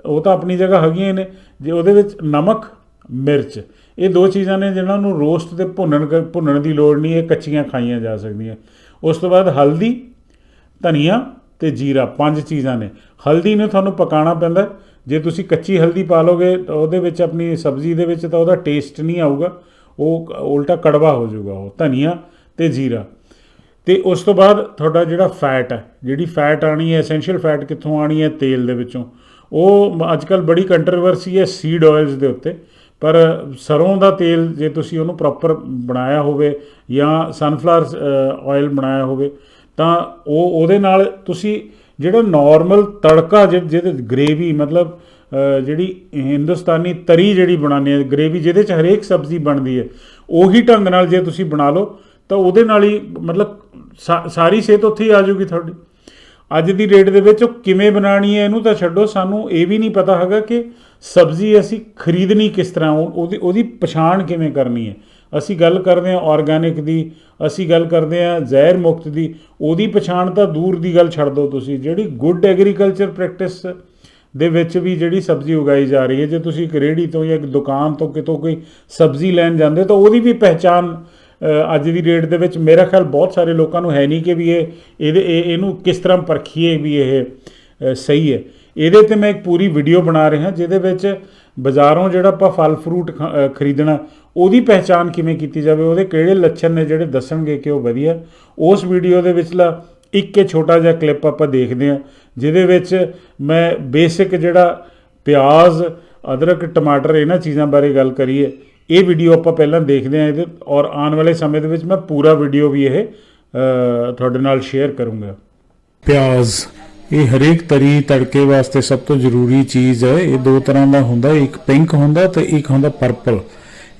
ਉਹ ਤਾਂ ਆਪਣੀ ਜਗ੍ਹਾ ਹੈਗੀਆਂ ਨੇ, ਜੇ ਉਹਦੇ ਵਿੱਚ ਨਮਕ, ਮਿਰਚ, ਇਹ ਦੋ ਚੀਜ਼ਾਂ ਨੇ ਜਿਹਨਾਂ ਨੂੰ ਰੋਸਟ ਤੇ ਭੁੰਨਣ ਕ- ਭੁੰਨਣ ਦੀ ਲੋੜ ਨਹੀਂ, ਇਹ ਕੱਚੀਆਂ ਖਾਈਆਂ ਜਾ ਸਕਦੀਆਂ। ਉਸ ਤੋਂ ਬਾਅਦ ਹਲਦੀ, ਧਨੀਆ ਤੇ ਜੀਰਾ, ਪੰਜ ਚੀਜ਼ਾਂ ਨੇ। ਹਲਦੀ ਨੂੰ ਤੁਹਾਨੂੰ ਪਕਾਉਣਾ ਪੈਂਦਾ। ਜੇ ਤੁਸੀਂ ਕੱਚੀ ਹਲਦੀ ਪਾ ਲੋਗੇ, ਤਾਂ ਉਹਦੇ ਵਿੱਚ ਆਪਣੀ ਸਬਜ਼ੀ ਦੇ ਵਿੱਚ ਤਾਂ ਉਹਦਾ ਟੇਸਟ ਨਹੀਂ ਆਊਗਾ। ਉਹ ਉਲਟਾ ਕੜਵਾ ਹੋ ਜਾਊਗਾ ਉਹ, ਧਨੀਆ ਤੇ ਜੀਰਾ। ਤੇ ਉਸ ਤੋਂ ਬਾਅਦ ਤੁਹਾਡਾ ਜਿਹੜਾ ਫੈਟ ਹੈ, ਜਿਹੜੀ ਫੈਟ ਆਣੀ ਹੈ ਐਸੈਂਸ਼ੀਅਲ ਫੈਟ ਕਿੱਥੋਂ ਆਣੀ ਹੈ, ਤੇਲ ਦੇ ਵਿੱਚੋਂ। ਉਹ ਅੱਜ ਕੱਲ ਬੜੀ ਕੰਟਰੋਵਰਸੀ ਹੈ ਸੀਡ ਆਇਲਸ ਦੇ ਉੱਤੇ। ਪਰ ਸਰੋਂ ਦਾ ਤੇਲ ਜੇ ਤੁਸੀਂ ਉਹਨੂੰ ਪ੍ਰੋਪਰ ਬਣਾਇਆ ਹੋਵੇ ਜਾਂ ਸਨਫਲਾਵਰ ਆਇਲ ਬਣਾਇਆ ਹੋਵੇ ਤਾਂ ਉਹ ਉਹਦੇ ਨਾਲ ਤੁਸੀਂ ਜਿਹੜਾ ਨਾਰਮਲ ਤੜਕਾ ਜਿਹ- ਜਿਹਦੇ ਗ੍ਰੇਵੀ ਮਤਲਬ ਜਿਹੜੀ ਹਿੰਦੁਸਤਾਨੀ ਤਰੀ ਜਿਹੜੀ ਬਣਾਉਂਦੇ ਆ ਗ੍ਰੇਵੀ ਜਿਹਦੇ ਚ ਹਰੇਕ ਸਬਜ਼ੀ ਬਣਦੀ ਹੈ, ਉਹੀ ਢੰਗ ਨਾਲ ਜੇ ਤੁਸੀਂ ਬਣਾ ਲਓ, ਤਾਂ ਉਹਦੇ ਨਾਲ ਹੀ ਮਤਲਬ ਸਾ- ਸਾਰੀ ਸਿਹਤ ਉੱਥੇ ਹੀ ਆ ਜਾਊਗੀ ਤੁਹਾਡੀ। ਅੱਜ ਦੀ ਡੇਟ ਦੇ ਵਿੱਚ ਉਹ ਕਿਵੇਂ ਬਣਾਣੀ ਹੈ ਇਹਨੂੰ ਤਾਂ ਛੱਡੋ, ਸਾਨੂੰ ਇਹ ਵੀ ਨਹੀਂ ਪਤਾ ਹੈਗਾ ਕਿ ਸਬਜ਼ੀ ਅਸੀਂ ਖਰੀਦਣੀ ਕਿਸ ਤਰ੍ਹਾਂ, ਉਹ- ਉਹਦੀ ਉਹਦੀ ਪਛਾਣ ਕਿਵੇਂ ਕਰਨੀ ਹੈ। ਅਸੀਂ ਗੱਲ ਕਰਦੇ ਹਾਂ ਆਰਗੈਨਿਕ ਦੀ, ਅਸੀਂ ਗੱਲ ਕਰਦੇ ਹਾਂ ਜ਼ਹਿਰ ਮੁਕਤ ਦੀ, ਉਹਦੀ ਪਛਾਣ ਤਾਂ ਦੂਰ ਦੀ ਗੱਲ ਛੱਡ ਦਿਓ ਤੁਸੀਂ। ਜਿਹੜੀ ਗੁੱਡ ਐਗਰੀਕਲਚਰ ਪ੍ਰੈਕਟਿਸ ਦੇ ਵਿੱਚ ਵੀ ਜਿਹੜੀ ਸਬਜ਼ੀ ਉਗਾਈ ਜਾ ਰਹੀ ਹੈ, ਜੇ ਤੁਸੀਂ ਇੱਕ ਰੇਹੜੀ ਤੋਂ ਜਾਂ ਇੱਕ ਦੁਕਾਨ ਤੋਂ ਕਿਤੋਂ ਕੋਈ ਸਬਜ਼ੀ ਲੈਣ ਜਾਂਦੇ ਤਾਂ ਉਹਦੀ ਵੀ ਪਹਿਚਾਣ ਅੱਜ ਦੀ ਡੇਟ ਦੇ ਵਿੱਚ ਮੇਰਾ ਖਿਆਲ ਬਹੁਤ ਸਾਰੇ ਲੋਕਾਂ ਨੂੰ ਹੈ ਨਹੀਂ ਕਿ ਵੀ ਇਹ, ਇਹਦੇ ਇਹਨੂੰ ਕਿਸ ਤਰ੍ਹਾਂ ਪਰਖੀਏ ਵੀ ਇਹ ਸਹੀ ਹੈ। ਇਹਦੇ ਤੇ ਮੈਂ ਇੱਕ ਪੂਰੀ ਵੀਡੀਓ ਬਣਾ ਰਿਹਾ, ਜਿਹਦੇ ਵਿੱਚ ਬਾਜ਼ਾਰੋਂ ਜਿਹੜਾ ਆਪਾਂ ਫਲ ਫਰੂਟ ਖ- ਖਰੀਦਣਾ ਉਹਦੀ ਪਹਿਚਾਣ ਕਿਵੇਂ ਕੀਤੀ ਜਾਵੇ, ਉਹਦੇ ਕਿਹੜੇ ਲੱਛਣ ਨੇ ਜਿਹੜੇ ਦੱਸਣਗੇ ਕਿ ਉਹ ਵਧੀਆ। ਉਸ ਵੀਡੀਓ ਦੇ ਵਿੱਚਲਾ ਇੱਕ ਇਹ ਛੋਟਾ ਜਿਹਾ ਕਲਿੱਪ ਆਪਾਂ ਦੇਖਦੇ ਹਾਂ, ਜਿਹਦੇ ਵਿੱਚ ਮੈਂ ਬੇਸਿਕ ਜਿਹੜਾ ਪਿਆਜ਼, ਅਦਰਕ, ਟਮਾਟਰ ਇਹਨਾਂ ਚੀਜ਼ਾਂ ਬਾਰੇ ਗੱਲ ਕਰੀਏ। ਇਹ ਵੀਡੀਓ ਆਪਾਂ ਪਹਿਲਾਂ ਦੇਖਦੇ ਹਾਂ ਇਹਦੇ ਔਰ ਆਉਣ ਵਾਲੇ ਸਮੇਂ ਦੇ ਵਿੱਚ ਮੈਂ ਪੂਰਾ ਵੀਡੀਓ ਵੀ ਇਹ ਤੁਹਾਡੇ ਨਾਲ ਸ਼ੇਅਰ ਕਰੂੰਗਾ। ਪਿਆਜ਼, ਇਹ ਹਰੇਕ ਤਰੀ ਤੜਕੇ ਵਾਸਤੇ ਸਭ ਤੋਂ ਜ਼ਰੂਰੀ ਚੀਜ਼ ਹੈ। ਇਹ ਦੋ ਤਰ੍ਹਾਂ ਦਾ ਹੁੰਦਾ, ਇੱਕ ਪਿੰਕ ਹੁੰਦਾ ਤੇ ਇੱਕ ਹੁੰਦਾ ਪਰਪਲ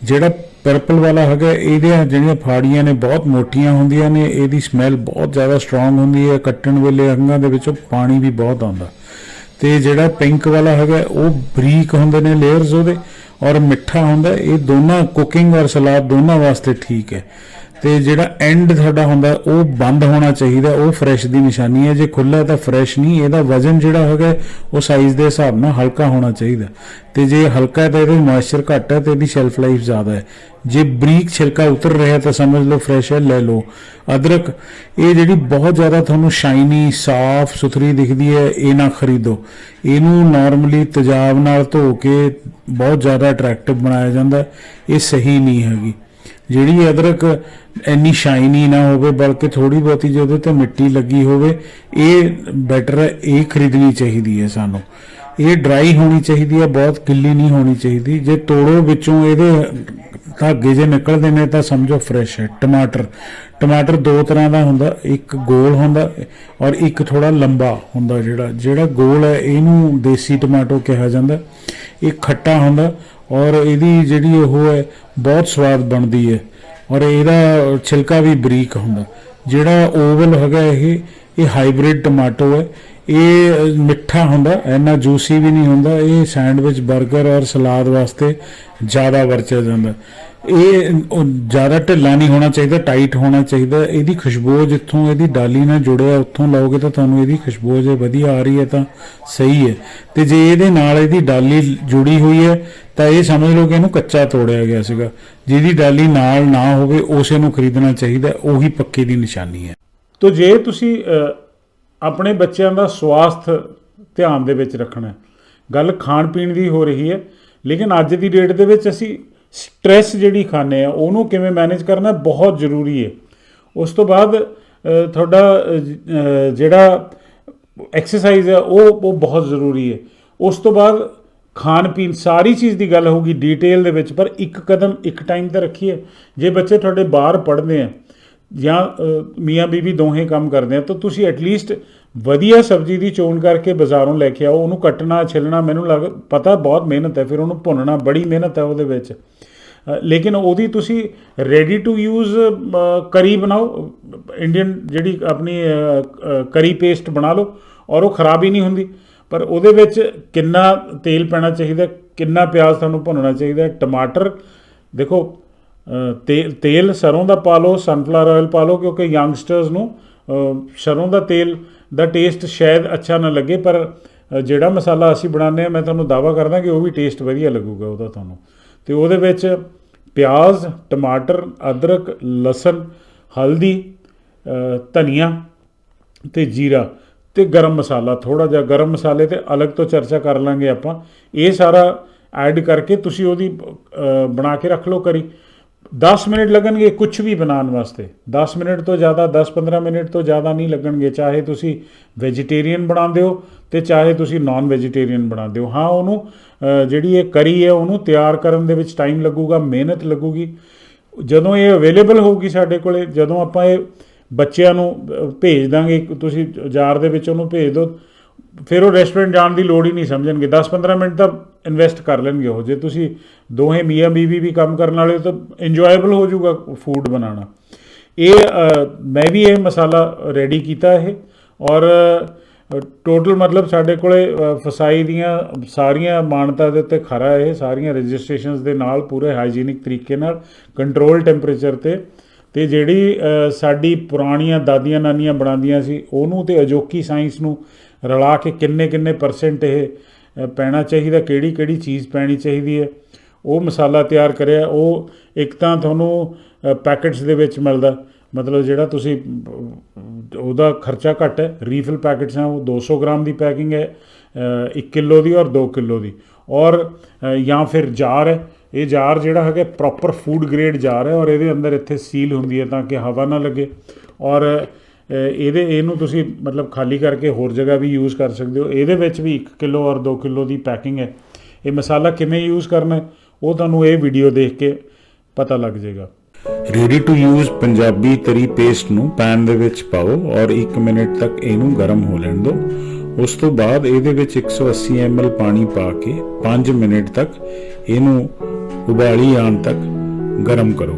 ਜਿਹੜਾ ਪਰਪਲ ਵਾਲਾ ਹੈਗਾ ਇਹਦੀਆਂ ਜਿਹੜੀਆਂ ਫਾੜੀਆਂ ਨੇ ਬਹੁਤ ਮੋਟੀਆਂ ਹੁੰਦੀਆਂ ਨੇ, ਇਹਦੀ ਸਮੈਲ ਬਹੁਤ ਜ਼ਿਆਦਾ ਸਟਰੋਂਗ ਹੁੰਦੀ ਹੈ, ਕੱਟਣ ਵੇਲੇ ਅੰਗਾਂ ਦੇ ਵਿੱਚੋਂ ਪਾਣੀ ਵੀ ਬਹੁਤ ਆਉਂਦਾ। ਤੇ ਜਿਹੜਾ ਪਿੰਕ ਵਾਲਾ ਹੈਗਾ, ਉਹ ਬਰੀਕ ਹੁੰਦੇ ਨੇ ਲੇਅਰਸ ਉਹਦੇ, ਔਰ ਮਿੱਠਾ ਹੁੰਦਾ, ਇਹ ਦੋਨਾਂ ਕੁਕਿੰਗ ਔਰ ਸਲਾਦ ਦੋਨਾਂ ਵਾਸਤੇ ਠੀਕ ਹੈ। ਤੇ ਜਿਹੜਾ ਐਂਡ ਤੁਹਾਡਾ ਹੁੰਦਾ, ਉਹ ਬੰਦ ਹੋਣਾ ਚਾਹੀਦਾ, ਉਹ ਫਰੈਸ਼ ਦੀ ਨਿਸ਼ਾਨੀ ਹੈ। ਜੇ ਖੁੱਲਾ ਤਾਂ ਫਰੈਸ਼ ਨਹੀਂ, ਇਹਦਾ ਵਜ਼ਨ ਜਿਹੜਾ ਹੈਗਾ, ਉਹ ਸਾਈਜ਼ ਦੇ ਹਿਸਾਬ ਨਾਲ ਹਲਕਾ ਹੋਣਾ ਚਾਹੀਦਾ। ਤੇ ਜੇ ਹਲਕਾ ਹੈ ਤਾਂ ਇਹਦੇ ਮੋਇਸਚਰ ਘੱਟ ਹੈ ਤੇ ਇਹਦੀ ਸ਼ੈਲਫ ਲਾਈਫ ਜ਼ਿਆਦਾ ਹੈ। ਜੇ ਬਰੀਕ ਛਿਲਕਾ ਉਤਰ ਰਿਹਾ ਤਾਂ ਸਮਝ ਲਓ ਫਰੈਸ਼ ਹੈ, ਲੈ ਲਓ। ਅਦਰਕ, ਇਹ ਜਿਹੜੀ ਬਹੁਤ ਜ਼ਿਆਦਾ ਤੁਹਾਨੂੰ ਸ਼ਾਈਨੀ ਸਾਫ਼, ਸੁਥਰੀ ਦਿਖਦੀ ਹੈ, ਇਹ ਨਾ ਖਰੀਦੋ। ਇਹਨੂੰ ਨਾਰਮਲੀ ਤੇਜ਼ਾਬ ਨਾਲ ਧੋ ਕੇ ਬਹੁਤ ਜ਼ਿਆਦਾ ਅਟਰੈਕਟਿਵ ਬਣਾਇਆ ਜਾਂਦਾ। ਇਹ ਸਹੀ ਨਹੀਂ ਹੈਗੀ। ਜਿਹੜੀ ਅਦਰਕ ਇੰਨੀ ਸ਼ਾਈਨੀ ਨਾ ਹੋਵੇ, ਬਲਕਿ ਥੋੜੀ ਬਹੁਤੀ ਜਿਹਦੇ ਤੇ ਮਿੱਟੀ ਲੱਗੀ ਹੋਵੇ, ਇਹ ਬੈਟਰ ਹੈ, ਇਹ ਖਰੀਦਣੀ ਚਾਹੀਦੀ ਹੈ ਸਾਨੂੰ। ਇਹ ਡਰਾਈ ਹੋਣੀ ਚਾਹੀਦੀ ਹੈ, ਬਹੁਤ ਗਿੱਲੀ ਨਹੀਂ ਹੋਣੀ ਚਾਹੀਦੀ। ਜੇ ਤੋੜੋ ਵਿੱਚੋਂ ਇਹਦੇ ਧਾਗੇ ਜੇ ਨਿਕਲਦੇ ਨੇ, ਤਾਂ ਸਮਝੋ ਫਰੈਸ਼ ਹੈ, ਟਮਾਟਰ। ਟਮਾਟਰ ਦੋ ਤਰ੍ਹਾਂ ਦਾ ਹੁੰਦਾ, ਇੱਕ ਗੋਲ ਹੁੰਦਾ ਔਰ ਇੱਕ ਥੋੜਾ ਲੰਬਾ ਹੁੰਦਾ ਜਿਹੜਾ। ਜਿਹੜਾ ਗੋਲ ਹੈ, ਇਹਨੂੰ ਦੇਸੀ ਟਮਾਟੋ ਕਿਹਾ ਜਾਂਦਾ। ਇਹ ਖੱਟਾ ਹੁੰਦਾ ਔਰ ਇਹਦੀ ਜਿਹੜੀ ਉਹ ਹੈ, ਬਹੁਤ ਸਵਾਦ ਬਣਦੀ ਹੈ। ਔਰ ਇਹਦਾ ਛਿਲਕਾ ਵੀ ਬਰੀਕ ਹੁੰਦਾ। ਜਿਹੜਾ ਓਵਲ ਹੈਗਾ ਇਹ ਇਹ ਹਾਈਬ੍ਰਿਡ ਟਮਾਟੋ ਹੈ। ਇਹ ਮਿੱਠਾ ਹੁੰਦਾ, ਇੰਨਾ ਜੂਸੀ ਵੀ ਨਹੀਂ ਹੁੰਦਾ। ਇਹ ਸੈਂਡਵਿਚ 버ਗਰ ਔਰ ਸਲਾਦ ਵਾਸਤੇ ਜ਼ਿਆਦਾ ਵਰਤਿਆ ਜਾਂਦਾ। ਇਹ ਜ਼ਿਆਦਾ ਢਿੱਲਾ ਨਹੀਂ ਹੋਣਾ ਚਾਹੀਦਾ, ਟਾਈਟ ਹੋਣਾ ਚਾਹੀਦਾ। ਇਹਦੀ ਖੁਸ਼ਬੂ ਜਿੱਥੋਂ ਇਹਦੀ ਡਾਲੀ ਨਾਲ ਜੁੜਿਆ, ਉੱਥੋਂ ਲਾਓਗੇ ਤਾਂ ਤੁਹਾਨੂੰ ਇਹਦੀ ਖੁਸ਼ਬੂ ਜੇ ਵਧੀਆ ਆ ਰਹੀ ਹੈ ਤਾਂ ਸਹੀ ਹੈ। ਤੇ ਜੇ ਇਹਦੇ ਨਾਲ ਇਹਦੀ ਡਾਲੀ ਜੁੜੀ ਹੋਈ ਹੈ, ਤਾਂ ਇਹ ਸਮਝ ਲਓ ਕਿ ਇਹਨੂੰ ਕੱਚਾ ਤੋੜਿਆ ਗਿਆ ਸੀਗਾ। ਜਿਹਦੀ ਡਾਲੀ ਨਾਲ ਨਾ ਹੋਵੇ, ਉਸੇ ਨੂੰ ਖਰੀਦਣਾ ਚਾਹੀਦਾ, ਉਹੀ ਪੱਕੇ ਦੀ ਨਿਸ਼ਾਨੀ ਹੈ। ਤੋ ਜੇ ਤੁਸੀਂ ਆਪਣੇ ਬੱਚਿਆਂ ਦਾ ਸਵਾਸਥ ਧਿਆਨ ਦੇ ਵਿੱਚ ਰੱਖਣਾ ਹੈ। ਗੱਲ ਖਾਣ ਪੀਣ ਦੀ ਹੋ ਰਹੀ ਹੈ, ਲੇਕਿਨ ਅੱਜ ਦੀ ਡੇਟ ਦੇ ਵਿੱਚ ਅਸੀਂ ਸਟ੍ਰੈਸ ਜਿਹੜੀ ਖਾਂਦੇ ਆ, ਉਹਨੂੰ ਕਿਵੇਂ ਮੈਨੇਜ ਕਰਨਾ ਬਹੁਤ ਜ਼ਰੂਰੀ ਹੈ ਉਸ ਤੋਂ ਬਾਅਦ ਤੁਹਾਡਾ ਜਿਹੜਾ ਐਕਸਰਸਾਈਜ਼ ਹੈ ਉਹ ਉਹ ਬਹੁਤ ਜ਼ਰੂਰੀ ਹੈ ਉਸ ਤੋਂ ਬਾਅਦ ਖਾਣ ਪੀਣ ਸਾਰੀ ਚੀਜ਼ ਦੀ ਗੱਲ ਹੋਊਗੀ ਡਿਟੇਲ ਦੇ ਵਿੱਚ, ਪਰ ਇੱਕ ਕਦਮ ਇੱਕ ਟਾਈਮ ਤੇ ਰੱਖੀਏ। ਜੇ ਬੱਚੇ ਤੁਹਾਡੇ ਬਾਹਰ ਪੜ੍ਹਦੇ ਆ ਜਾਂ ਮੀਆਂ ਬੀਬੀ ਦੋਹੇ ਕੰਮ ਕਰਦੇ ਆ, ਤਾਂ ਤੁਸੀਂ ਐਟਲੀਸਟ ਵਧੀਆ ਸਬਜ਼ੀ ਦੀ ਚੋਣ ਕਰਕੇ ਬਾਜ਼ਾਰੋਂ ਲੈ ਕੇ ਆਓ। ਉਹਨੂੰ ਕੱਟਣਾ, ਛਿਲਣਾ ਮੈਨੂੰ ਲੱਗ, ਪਤਾ ਬਹੁਤ ਮਿਹਨਤ ਹੈ, ਫਿਰ ਉਹਨੂੰ ਭੁੰਨਣਾ ਬੜੀ ਮਿਹਨਤ ਹੈ ਉਹਦੇ ਵਿੱਚ। ਲੇਕਿਨ ਉਹਦੀ ਤੁਸੀਂ ਰੈਡੀ ਟੂ ਯੂਜ਼ ਕਰੀ ਬਣਾਓ। ਇੰਡੀਅਨ ਜਿਹੜੀ ਆਪਣੀ ਕਰੀ ਪੇਸਟ ਬਣਾ ਲਓ ਔਰ ਉਹ ਖਰਾਬ ਹੀ ਨਹੀਂ ਹੁੰਦੀ। ਪਰ ਉਹਦੇ ਵਿੱਚ ਕਿੰਨਾ ਤੇਲ ਪੈਣਾ ਚਾਹੀਦਾ ਕਿੰਨਾ ਪਿਆਜ਼ ਤੁਹਾਨੂੰ ਭੁੰਨਣਾ ਚਾਹੀਦਾ ਟਮਾਟਰ ਦੇਖੋ ਤੇਲ ਤੇਲ ਸਰੋਂ ਦਾ ਪਾ ਲਓ ਸਨਫਲਾਵਰ ਆਇਲ ਪਾ ਲਓ ਕਿਉਂਕਿ ਯੰਗਸਟਰਸ ਨੂੰ ਅ, ਸਰੋਂ ਦਾ ਤੇਲ ਦਾ ਟੇਸਟ ਸ਼ਾਇਦ ਅੱਛਾ ਨਾ ਲੱਗੇ ਪਰ ਜਿਹੜਾ ਮਸਾਲਾ ਅਸੀਂ ਬਣਾਉਂਦੇ ਆ ਮੈਂ ਤੁਹਾਨੂੰ ਦਾਵਾ ਕਰਦਾ ਕਿ ਉਹ ਵੀ ਟੇਸਟ ਵਧੀਆ ਲੱਗੂਗਾ ਉਹਦਾ ਤੁਹਾਨੂੰ। ਤੇ ਉਹਦੇ ਵਿੱਚ ਪਿਆਜ਼, ਟਮਾਟਰ, ਅਦਰਕ, ਲਸਣ, ਹਲਦੀ ਧਨੀਆ ਤੇ ਜੀਰਾ ਤੇ ਗਰਮ ਮਸਾਲਾ ਥੋੜਾ ਜਿਹਾ ਗਰਮ ਮਸਾਲੇ ਤੇ ਅਲੱਗ ਤੋਂ ਚਰਚਾ ਕਰ ਲਾਂਗੇ ਆਪਾਂ। ਇਹ ਸਾਰਾ ਐਡ ਕਰਕੇ ਤੁਸੀਂ ਉਹਦੀ ਬਣਾ ਕੇ ਰੱਖ ਲਓ ਕਰੀ। 10 ਮਿੰਟ ਲੱਗਣਗੇ ਕੁਝ ਵੀ ਬਣਾਉਣ ਵਾਸਤੇ। 10 ਮਿੰਟ ਤੋਂ ਜ਼ਿਆਦਾ 10-15 ਮਿੰਟ ਤੋਂ ਜ਼ਿਆਦਾ ਨਹੀਂ ਲੱਗਣਗੇ। ਚਾਹੇ ਤੁਸੀਂ ਵੈਜੀਟੇਰੀਅਨ ਬਣਾਉਂਦੇ ਹੋ ਤੇ ਚਾਹੇ ਤੁਸੀਂ ਨਾਨ ਵੈਜੀਟੇਰੀਅਨ ਬਣਾਉਂਦੇ ਹੋ। ਹਾਂ, ਉਹਨੂੰ ਜਿਹੜੀ ਇਹ ਕਰੀ ਹੈ, ਉਹਨੂੰ ਤਿਆਰ ਕਰਨ ਦੇ ਵਿੱਚ ਟਾਈਮ ਲੱਗੂਗਾ, ਮਿਹਨਤ ਲੱਗੂਗੀ। ਜਦੋਂ ਇਹ ਅਵੇਲੇਬਲ ਹੋਊਗੀ ਸਾਡੇ ਕੋਲੇ, ਜਦੋਂ ਆਪਾਂ ਇਹ ਬੱਚਿਆਂ ਨੂੰ ਭੇਜ ਦਾਂਗੇ ਤੁਸੀਂ ਜਾਰ ਦੇ ਵਿੱਚ ਉਹਨੂੰ ਭੇਜ ਦਿਓ, ਫਿਰ ਉਹ ਰੈਸਟੋਰੈਂਟ ਜਾਣ ਦੀ ਲੋੜ ਹੀ ਨਹੀਂ ਸਮਝਣਗੇ। 10-15 ਮਿੰਟ ਤਾਂ ਇਨਵੈਸਟ ਕਰ ਲੈਣਗੇ ਉਹ। ਜੇ ਤੁਸੀਂ ਦੋਹੇ ਮੀਆਂ ਬੀਵੀ ਵੀ ਕੰਮ ਕਰਨ ਵਾਲੇ ਹੋ, ਤਾਂ ਇੰਜੋਏਬਲ ਹੋ ਜਾਊਗਾ ਫੂਡ ਬਣਾਉਣਾ। ਇਹ ਮੈਂ ਵੀ ਇਹ ਮਸਾਲਾ ਰੈਡੀ ਕੀਤਾ ਇਹ। ਔਰ ਟੋਟਲ ਮਤਲਬ ਸਾਡੇ ਕੋਲੇ ਫਸਾਈ ਦੀਆਂ ਸਾਰੀਆਂ ਮਾਨਤਾ ਦੇ ਉੱਤੇ ਖਰਾ ਇਹ, ਸਾਰੀਆਂ ਰਜਿਸਟ੍ਰੇਸ਼ਨਸ ਦੇ ਨਾਲ ਪੂਰੇ ਹਾਈਜੀਨਿਕ ਤਰੀਕੇ ਨਾਲ ਕੰਟਰੋਲ ਟੈਂਪਰੇਚਰ ਤੇ। ਤੇ ਜਿਹੜੀ ਸਾਡੀ ਪੁਰਾਣੀਆਂ ਦਾਦੀਆਂ ਨਾਨੀਆਂ ਬਣਾਉਂਦੀਆਂ ਸੀ, ਉਹਨੂੰ ਤੇ ਅਜੋਕੀ ਸਾਇੰਸ ਨੂੰ ਰਲਾ ਕੇ ਕਿੰਨੇ ਕਿੰਨੇ ਪਰਸੈਂਟ ਇਹ ਪੈਣਾ ਚਾਹੀਦਾ, ਕਿਹੜੀ ਕਿਹੜੀ ਚੀਜ਼ ਪੈਣੀ ਚਾਹੀਦੀ ਹੈ, ਉਹ ਮਸਾਲਾ ਤਿਆਰ ਕਰਿਆ, ਉਹ ਇੱਕ ਤਾਂ ਤੁਹਾਨੂੰ ਪੈਕਟਸ ਦੇ ਵਿੱਚ ਮਿਲਦਾ। ਮਤਲਬ ਜਿਹੜਾ ਤੁਸੀਂ, ਉਹਦਾ ਖਰਚਾ ਘੱਟ ਹੈ ਰੀਫਿਲ ਪੈਕਟਸ ਆ ਉਹ 200 ਗ੍ਰਾਮ ਦੀ ਪੈਕਿੰਗ ਹੈ 1 ਕਿਲੋ ਦੀ ਔਰ 2 ਕਿਲੋ ਦੀ। ਔਰ ਜਾਂ ਫਿਰ ਜਾਰ ਹੈ, ਇਹ ਜਾਰ ਜਿਹੜਾ ਹੈਗਾ ਪ੍ਰੋਪਰ ਫੂਡ ਗ੍ਰੇਡ ਜਾਰ ਹੈ, ਔਰ ਇਹਦੇ ਅੰਦਰ ਇੱਥੇ ਸੀਲ ਹੁੰਦੀ ਹੈ ਤਾਂ ਕਿ ਹਵਾ ਨਾ ਲੱਗੇ। ਔਰ ਇਹਦੇ, ਇਹਨੂੰ ਤੁਸੀਂ ਮਤਲਬ ਖਾਲੀ ਕਰਕੇ ਹੋਰ ਜਗ੍ਹਾ ਵੀ ਯੂਜ਼ ਕਰ ਸਕਦੇ ਹੋ। ਇਹਦੇ ਵਿੱਚ ਵੀ 1 ਕਿਲੋ ਔਰ 2 ਕਿਲੋ ਦੀ ਪੈਕਿੰਗ ਹੈ। ਇਹ ਮਸਾਲਾ ਕਿਵੇਂ ਯੂਜ਼ ਕਰਨਾ ਉਹ ਤੁਹਾਨੂੰ ਇਹ ਵੀਡੀਓ ਦੇਖ ਕੇ ਪਤਾ ਲੱਗ ਜਾਏਗਾ। ਰੈਡੀ ਟੂ ਯੂਜ਼ ਪੰਜਾਬੀ ਤਰੀ ਪੇਸਟ ਨੂੰ ਪੈਨ ਦੇ ਵਿੱਚ ਪਾਓ ਔਰ 1 ਮਿੰਟ ਤੱਕ ਇਹਨੂੰ ਗਰਮ ਹੋ ਲੈਣ ਦਿਓ। ਉਸ ਤੋਂ ਬਾਅਦ ਇਹਦੇ ਵਿੱਚ 180 ml ਪਾਣੀ ਪਾ ਕੇ 5 ਮਿੰਟ ਤੱਕ ਇਹਨੂੰ ਉਬਾਲੀ ਆਉਣ ਤੱਕ ਗਰਮ ਕਰੋ।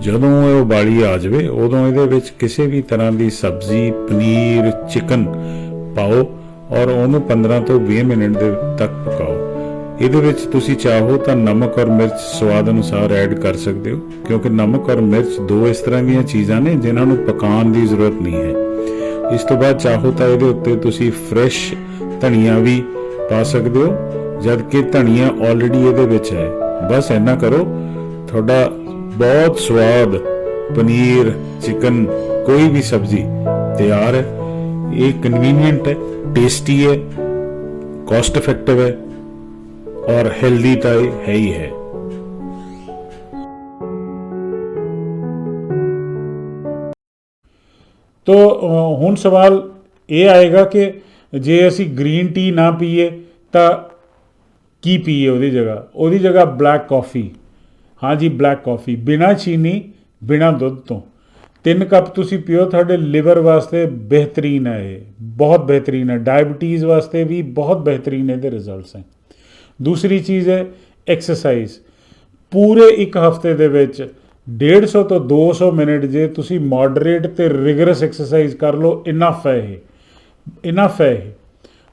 ਜਦੋਂ ਇਹ ਉਬਾਲੀ ਆ ਜਾਵੇ, ਉਦੋਂ ਇਹਦੇ ਵਿੱਚ ਕਿਸੇ ਵੀ ਤਰ੍ਹਾਂ ਦੀ ਸਬਜ਼ੀ, ਪਨੀਰ, ਚਿਕਨ ਪਾਓ ਔਰ ਉਹਨੂੰ 15 ਤੋਂ 20 ਮਿੰਟ ਦੇ ਤੱਕ ਪਕਾਓ। ਇਹਦੇ ਵਿੱਚ ਤੁਸੀਂ ਚਾਹੋ ਤਾਂ ਨਮਕ ਔਰ ਮਿਰਚ ਸਵਾਦ ਅਨੁਸਾਰ ਐਡ ਕਰ ਸਕਦੇ ਹੋ, ਕਿਉਂਕਿ ਨਮਕ ਔਰ ਮਿਰਚ ਦੋ ਇਸ ਤਰ੍ਹਾਂ ਦੀਆਂ ਚੀਜ਼ਾਂ ਨੇ ਜਿਨ੍ਹਾਂ ਨੂੰ ਪਕਾਉਣ ਦੀ ਜ਼ਰੂਰਤ ਨਹੀਂ ਹੈ। ਇਸ ਤੋਂ ਬਾਅਦ ਚਾਹੋ ਤਾਂ ਇਹਦੇ ਉੱਤੇ ਤੁਸੀਂ ਫਰੈਸ਼ ਧਨੀਆ ਵੀ ਪਾ ਸਕਦੇ ਹੋ ਜਦ ਕਿ ਧਨੀਆ ਆਲਰੇਡੀ ਇਹਦੇ ਵਿੱਚ ਹੈ। ਬਸ ਇੰਨਾ ਕਰੋ, ਤੁਹਾਡਾ ਬਹੁਤ ਸਵਾਦ ਪਨੀਰ ਚਿਕਨ ਕੋਈ ਵੀ ਸਬਜ਼ੀ ਤਿਆਰ ਹੈ। ਇਹ ਕਨਵੀਨੀਅੰਟ ਹੈ ਟੇਸਟੀ ਹੈ ਕਾਸਟ ਇਫੈਕਟਿਵ ਹੈ। ਔਰ ਹੈਲਦੀ ਤਾਂ ਇਹ ਹੈ ਹੀ ਤੋ ਹੁਣ ਸਵਾਲ ਇਹ ਆਏਗਾ ਕਿ ਜੇ ਅਸੀਂ ਗ੍ਰੀਨ ਟੀ ਨਾ ਪੀਏ, ਤਾਂ ਕੀ ਪੀਏ ਉਹਦੀ ਜਗ੍ਹਾ? ਉਹਦੀ ਜਗ੍ਹਾ ਬਲੈਕ ਕਾਫੀ ਹਾਂਜੀ ਬਲੈਕ ਕਾਫੀ ਬਿਨਾ ਚੀਨੀ, ਬਿਨਾ ਦੁੱਧ ਤੋਂ। ਤਿੰਨ ਕੱਪ ਤੁਸੀਂ ਪੀਓ, ਤੁਹਾਡੇ ਲਿਵਰ ਵਾਸਤੇ ਬਿਹਤਰੀਨ ਹੈ ਇਹ। ਬਹੁਤ ਬਿਹਤਰੀਨ ਹੈ। ਡਾਇਬੀਟੀਜ਼ ਵਾਸਤੇ ਵੀ ਬਹੁਤ ਬਿਹਤਰੀਨ ਇਹਦੇ ਰਿਜ਼ਲਟਸ ਹੈ। ਦੂਸਰੀ ਚੀਜ਼ ਹੈ ਐਕਸਰਸਾਈਜ਼ ਪੂਰੇ ਇੱਕ ਹਫ਼ਤੇ ਦੇ ਵਿੱਚ 150 ਤੋਂ 200 ਮਿੰਟ ਜੇ ਤੁਸੀਂ ਮੋਡਰੇਟ ਤੇ ਰਿਗਰਸ ਐਕਸਰਸਾਈਜ਼ ਕਰ ਲਓ ਇਨਫ ਹੈ ਇਹ। ਇਨਫ ਹੈ ਇਹ।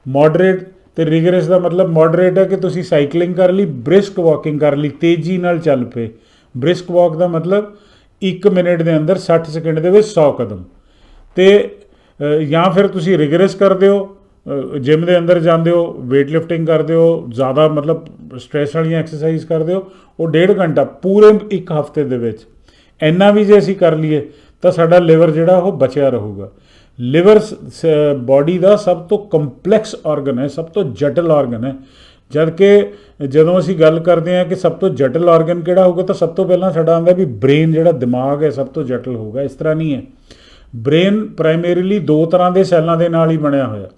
ਮੋਡਰੇਟ ਤੇ ਰਿਗਰਸ ਦਾ ਮਤਲਬ ਮੋਡਰੇਟ ਹੈ ਕਿ ਤੁਸੀਂ ਸਾਈਕਲਿੰਗ ਕਰ ਲਈ ਬ੍ਰਿਸਕ ਵਾਕਿੰਗ ਕਰ ਲਈ, ਤੇਜ਼ੀ ਨਾਲ ਚੱਲ ਪਏ। ਬ੍ਰਿਸਕ ਵਾਕ ਦਾ ਮਤਲਬ 1 ਮਿੰਟ ਦੇ ਅੰਦਰ 60 ਸੈਕਿੰਡ ਦੇ ਵਿੱਚ 100 ਕਦਮ। ਤੇ ਜਾਂ ਫਿਰ ਤੁਸੀਂ ਰਿਗਰਸ ਕਰਦੇ ਹੋ ਜਿਮ ਦੇ ਅੰਦਰ ਜਾਂਦੇ ਹੋ weight lifting ਕਰਦੇ ਹੋ, ਜ਼ਿਆਦਾ ਮਤਲਬ ਸਟ੍ਰੈਸ ਵਾਲੀਆਂ ਐਕਸਰਸਾਈਜ਼ ਕਰਦੇ ਹੋ, ਉਹ ਡੇਢ ਘੰਟਾ ਪੂਰੇ ਇੱਕ ਹਫ਼ਤੇ ਦੇ ਵਿੱਚ। ਇੰਨਾ ਵੀ ਜੇ ਅਸੀਂ ਕਰ ਲਈਏ, ਤਾਂ ਸਾਡਾ ਲਿਵਰ ਜਿਹੜਾ, ਉਹ ਬਚਿਆ ਰਹੂਗਾ। ਲਿਵਰ ਬਾਡੀ ਦਾ ਸਭ ਤੋਂ ਕੰਪਲੈਕਸ ਆਰਗਨ ਹੈ, ਸਭ ਤੋਂ ਜਟਲ ਆਰਗਨ ਹੈ। ਜਦ ਕਿ ਜਦੋਂ ਅਸੀਂ ਗੱਲ ਕਰਦੇ ਹਾਂ ਕਿ ਸਭ ਤੋਂ ਜਟਲ ਆਰਗਨ ਕਿਹੜਾ ਹੋਊਗਾ, ਤਾਂ ਸਭ ਤੋਂ ਪਹਿਲਾਂ ਸਾਡਾ ਆਉਂਦਾ ਵੀ ਬ੍ਰੇਨ ਜਿਹੜਾ ਦਿਮਾਗ ਹੈ, ਸਭ ਤੋਂ ਜਟਲ ਹੋਊਗਾ, ਇਸ ਤਰ੍ਹਾਂ ਨਹੀਂ ਹੈ। ਬ੍ਰੇਨ ਪ੍ਰਾਇਮਰੀਲੀ ਦੋ ਤਰ੍ਹਾਂ ਦੇ ਸੈੱਲਾਂ ਦੇ ਨਾਲ ਹੀ ਬਣਿਆ ਹੋਇਆ।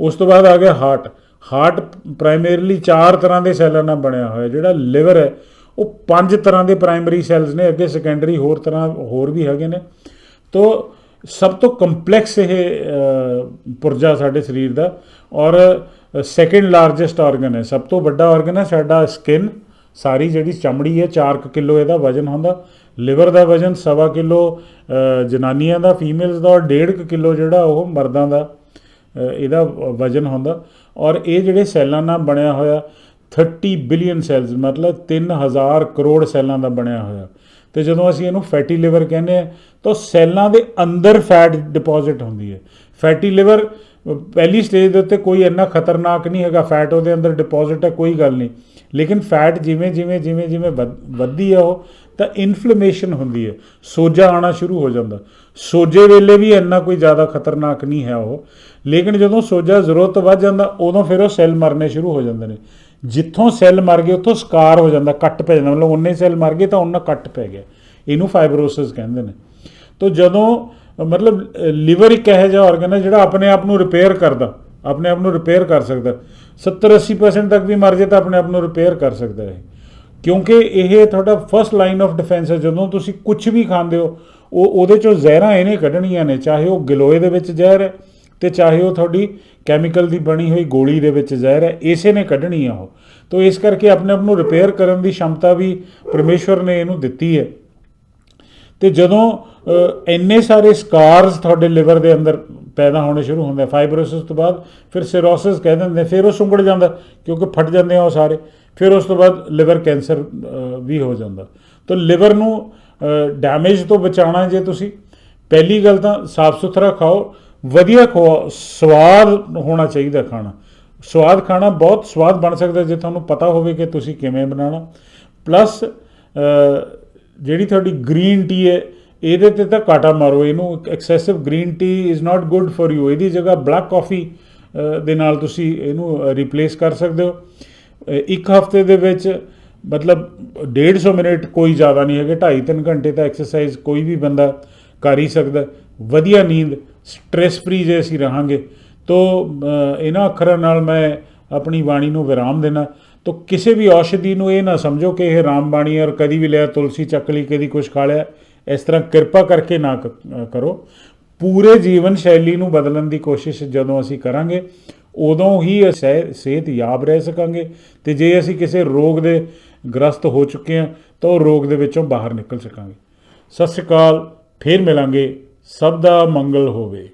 ਉਸ ਤੋਂ ਬਾਅਦ ਆ ਗਿਆ ਹਾਰਟ ਹਾਰਟ ਪ੍ਰਾਇਮਰੀਲੀ ਚਾਰ ਤਰ੍ਹਾਂ ਦੇ ਸੈੱਲਾਂ ਨਾਲ ਬਣਿਆ ਹੋਇਆ, ਜਿਹੜਾ ਲਿਵਰ ਹੈ, ਉਹ ਪੰਜ ਤਰ੍ਹਾਂ ਦੇ ਪ੍ਰਾਇਮਰੀ ਸੈੱਲਸ ਨੇ, ਅੱਗੇ ਸੈਕੰਡਰੀ ਹੋਰ ਤਰ੍ਹਾਂ ਹੋਰ ਵੀ ਹੈਗੇ ਨੇ। ਤੋ ਸਭ ਤੋਂ ਕੰਪਲੈਕਸ ਇਹ ਪੁਰਜਾ ਸਾਡੇ ਸਰੀਰ ਦਾ ਔਰ ਸੈਕੰਡ ਲਾਰਜੈਸਟ ਆਰਗਨ ਹੈ। ਸਭ ਤੋਂ ਵੱਡਾ ਆਰਗਨ ਹੈ ਸਾਡਾ ਸਕਿਨ ਸਾਰੀ ਜਿਹੜੀ ਚਮੜੀ ਹੈ 4 ਕਿਲੋ ਇਹਦਾ ਵਜਨ ਹੁੰਦਾ। ਲਿਵਰ ਦਾ ਵਜਨ ਸਵਾ ਕਿਲੋ ਜਨਾਨੀਆਂ ਦਾ ਫੀਮੇਲਸ ਦਾ ਔਰ 1.5 ਕਿਲੋ ਜਿਹੜਾ ਉਹ ਮਰਦਾਂ ਦਾ। ਇਹਦਾ ਵਜਨ ਹੁੰਦਾ। ਔਰ ਇਹ ਜਿਹੜੇ ਸੈੱਲਾਂ ਨਾਲ ਬਣਿਆ ਹੋਇਆ 30 ਬਿਲੀਅਨ ਸੈੱਲਸ ਮਤਲਬ 3000 ਕਰੋੜ ਸੈੱਲਾਂ ਦਾ ਬਣਿਆ ਹੋਇਆ। ਤੇ ਜਦੋਂ ਅਸੀਂ ਇਹਨੂੰ ਫੈਟੀ ਲਿਵਰ ਕਹਿੰਦੇ ਆ ਤਾਂ ਸੈੱਲਾਂ ਦੇ ਅੰਦਰ ਫੈਟ ਡਿਪੋਜ਼ਿਟ ਹੁੰਦੀ ਹੈ। ਫੈਟੀ ਲਿਵਰ ਪਹਿਲੀ ਸਟੇਜ ਦੇ ਉੱਤੇ ਕੋਈ ਇੰਨਾ ਖਤਰਨਾਕ ਨਹੀਂ ਹੈਗਾ ਫੈਟ ਉਹਦੇ ਅੰਦਰ ਡਿਪੋਜ਼ਿਟ ਹੈ, ਕੋਈ ਗੱਲ ਨਹੀਂ। ਲੇਕਿਨ ਫੈਟ ਜਿਵੇਂ ਜਿਵੇਂ ਜਿਵੇਂ ਜਿਵੇਂ ਵੱਧ- ਵੱਧਦੀ ਹੈ ਉਹ, ਤਾਂ ਇਨਫਲੇਮੇਸ਼ਨ ਹੁੰਦੀ ਹੈ ਸੋਜਾ ਆਣਾ ਸ਼ੁਰੂ ਹੋ ਜਾਂਦਾ। ਸੋਜੇ ਵੇਲੇ ਵੀ ਇੰਨਾ ਕੋਈ ਜ਼ਿਆਦਾ ਖਤਰਨਾਕ ਨਹੀਂ ਹੈ ਉਹ। ਲੇਕਿਨ ਜਦੋਂ ਸੋਜਾ ਜ਼ਰੂਰਤ ਵੱਧ ਜਾਂਦਾ, ਉਦੋਂ ਫਿਰ ਉਹ ਸੈੱਲ ਮਰਨੇ ਸ਼ੁਰੂ ਹੋ ਜਾਂਦੇ ਨੇ। ਜਿੱਥੋਂ ਸੈੱਲ ਮਰ ਗਏ, ਉੱਥੋਂ ਸਕਾਰ ਹੋ ਜਾਂਦਾ, ਕੱਟ ਪੈ ਜਾਂਦਾ। ਮਤਲਬ ਉਹਨੇ ਸੈੱਲ ਮਰ ਗਏ ਤਾਂ ਉਹਨਾਂ ਕੱਟ ਪੈ ਗਿਆ। ਇਹਨੂੰ ਫਾਈਬਰੋਸਿਸ ਕਹਿੰਦੇ ਨੇ। ਤੋ ਜਦੋਂ, ਮਤਲਬ ਲਿਵਰ ਇੱਕ ਇਹੋ ਜਿਹਾ ਆਰਗਨ ਹੈ ਜਿਹੜਾ ਆਪਣੇ ਆਪ ਨੂੰ ਰਿਪੇਅਰ ਕਰਦਾ। ਆਪਣੇ ਆਪ ਨੂੰ ਰਿਪੇਅਰ ਕਰ ਸਕਦਾ। 70 80% ਤੱਕ ਵੀ ਮਰ ਜੇ ਤਾਂ ਆਪਣੇ ਆਪ ਨੂੰ ਰਿਪੇਅਰ ਕਰ ਸਕਦਾ ਹੈ ਕਿਉਂਕਿ ਇਹ ਤੁਹਾਡਾ ਫਰਸਟ ਲਾਈਨ ਆਫ ਡਿਫੈਂਸ ਹੈ। ਜਦੋਂ ਤੁਸੀਂ ਕੁਝ ਵੀ ਖਾਂਦੇ ਹੋ, ਉਹ ਉਹਦੇ ਚੋਂ ਜ਼ਹਿਰਾਂ ਇਹਨੇ ਕੱਢਣੀਆਂ ਨੇ। ਚਾਹੇ ਉਹ ਗਿਲੋਏ ਦੇ ਵਿੱਚ ਜ਼ਹਿਰ ਹੈ ਤੇ ਚਾਹੇ ਉਹ ਤੁਹਾਡੀ ਕੈਮੀਕਲ ਦੀ ਬਣੀ ਹੋਈ ਗੋਲੀ ਦੇ ਵਿੱਚ ਜ਼ਹਿਰ ਹੈ, ਇਸੇ ਨੇ ਕੱਢਣੀ ਆ ਉਹ। ਤੋਂ ਇਸ ਕਰਕੇ ਆਪਣੇ ਆਪ ਨੂੰ ਰਿਪੇਅਰ ਕਰਨ ਦੀ ਸ਼ਮਤਾ ਵੀ ਪਰਮੇਸ਼ਵਰ ਨੇ ਇਹਨੂੰ ਦਿੱਤੀ ਹੈ। ਤੇ ਜਦੋਂ ਇੰਨੇ ਸਾਰੇ ਸਕਾਰਸ ਤੁਹਾਡੇ ਲਿਵਰ ਦੇ ਅੰਦਰ ਪੈਦਾ ਹੋਣੇ ਸ਼ੁਰੂ ਹੁੰਦੇ ਫਾਈਬਰੋਸਿਸ ਤੋਂ ਬਾਅਦ, ਫਿਰ ਸਿਰੋਸਿਸ ਕਹਿ ਦਿੰਦੇ ਫਿਰ ਉਹ ਸੁੰਗੜ ਜਾਂਦਾ, ਕਿਉਂਕਿ ਫਟ ਜਾਂਦੇ ਆ ਉਹ ਸਾਰੇ, ਫਿਰ ਉਸ ਤੋਂ ਬਾਅਦ ਲਿਵਰ ਕੈਂਸਰ ਵੀ ਹੋ ਜਾਂਦਾ। ਤਾਂ ਲਿਵਰ ਨੂੰ ਡੈਮੇਜ ਤੋਂ ਬਚਾਉਣਾ ਜੇ ਤੁਸੀਂ, ਪਹਿਲੀ ਗੱਲ ਤਾਂ ਸਾਫ਼ ਸੁਥਰਾ ਖਾਓ, ਵਧੀਆ ਖਵਾਓ ਸਵਾਦ ਹੋਣਾ ਚਾਹੀਦਾ ਖਾਣਾ। ਸਵਾਦ ਖਾਣਾ ਬਹੁਤ ਸਵਾਦ ਬਣ ਸਕਦਾ ਜੇ ਤੁਹਾਨੂੰ ਪਤਾ ਹੋਵੇ ਕਿ ਤੁਸੀਂ ਕਿਵੇਂ ਬਣਾਉਣਾ। ਪਲੱਸ ਜਿਹੜੀ ਤੁਹਾਡੀ ਗ੍ਰੀਨ ਟੀ ਹੈ, ਇਹਦੇ ਤੇ ਤਾਂ ਕਾਟਾ ਮਾਰੋ, ਇਹਨੂੰ excessive green tea is not good for you ਇਹਦੀ ਜਗ੍ਹਾ ਬਲੈਕ ਕਾਫੀ ਦੇ ਨਾਲ ਤੁਸੀਂ ਇਹਨੂੰ ਰਿਪਲੇਸ ਕਰ ਸਕਦੇ ਹੋ। ਇੱਕ ਹਫ਼ਤੇ ਦੇ ਵਿੱਚ, ਮਤਲਬ 150 ਮਿੰਟ ਕੋਈ ਜ਼ਿਆਦਾ ਨਹੀਂ ਹੈਗੇ 2.5-3 ਘੰਟੇ ਤਾਂ ਐਕਸਰਸਾਈਜ਼ ਕੋਈ ਵੀ ਬੰਦਾ ਕਰ ਹੀ ਸਕਦਾ ਵਧੀਆ ਨੀਂਦ ਸਟ੍ਰੈਸ ਫ੍ਰੀ ਜੇ ਅਸੀਂ ਰਹਾਂਗੇ, ਤੋ ਇਹਨਾਂ ਅੱਖਰਾਂ ਨਾਲ ਮੈਂ ਆਪਣੀ ਬਾਣੀ ਨੂੰ ਵਿਰਾਮ ਦੇਣਾ ਤੋ ਕਿਸੇ ਵੀ ਔਸ਼ਧੀ ਨੂੰ ਇਹ ਨਾ ਸਮਝੋ ਕਿ ਇਹ ਰਾਮ ਬਾਣੀ ਔਰ ਕਦੀ ਵੀ ਲਿਆ, ਤੁਲਸੀ ਚੱਕ ਲਈ, ਕਦੀ ਕੁਝ ਖਾ ਲਿਆ, ਇਸ ਤਰ੍ਹਾਂ ਕਿਰਪਾ ਕਰਕੇ ਨਾ ਕ- ਕਰੋ। ਪੂਰੇ ਜੀਵਨ ਸ਼ੈਲੀ ਨੂੰ ਬਦਲਣ ਦੀ ਕੋਸ਼ਿਸ਼ ਜਦੋਂ ਅਸੀਂ ਕਰਾਂਗੇ, ਉਦੋਂ ਹੀ ਅਸੀਂ ਸਿਹਤ ਯਾਬ ਰਹਿ ਸਕਾਂਗੇ ਤੇ ਜੇ ਅਸੀਂ ਕਿਸੇ ਰੋਗ ਦੇ ਗ੍ਰਸਤ ਹੋ ਚੁੱਕੇ ਹਾਂ, ਤਾਂ ਉਹ ਰੋਗ ਦੇ ਵਿੱਚੋਂ ਬਾਹਰ ਨਿਕਲ ਸਕਾਂਗੇ। ਸਤਿ ਸ਼੍ਰੀ ਅਕਾਲ, ਫੇਰ ਮਿਲਾਂਗੇ। ਸਭ ਦਾ ਮੰਗਲ ਹੋਵੇ।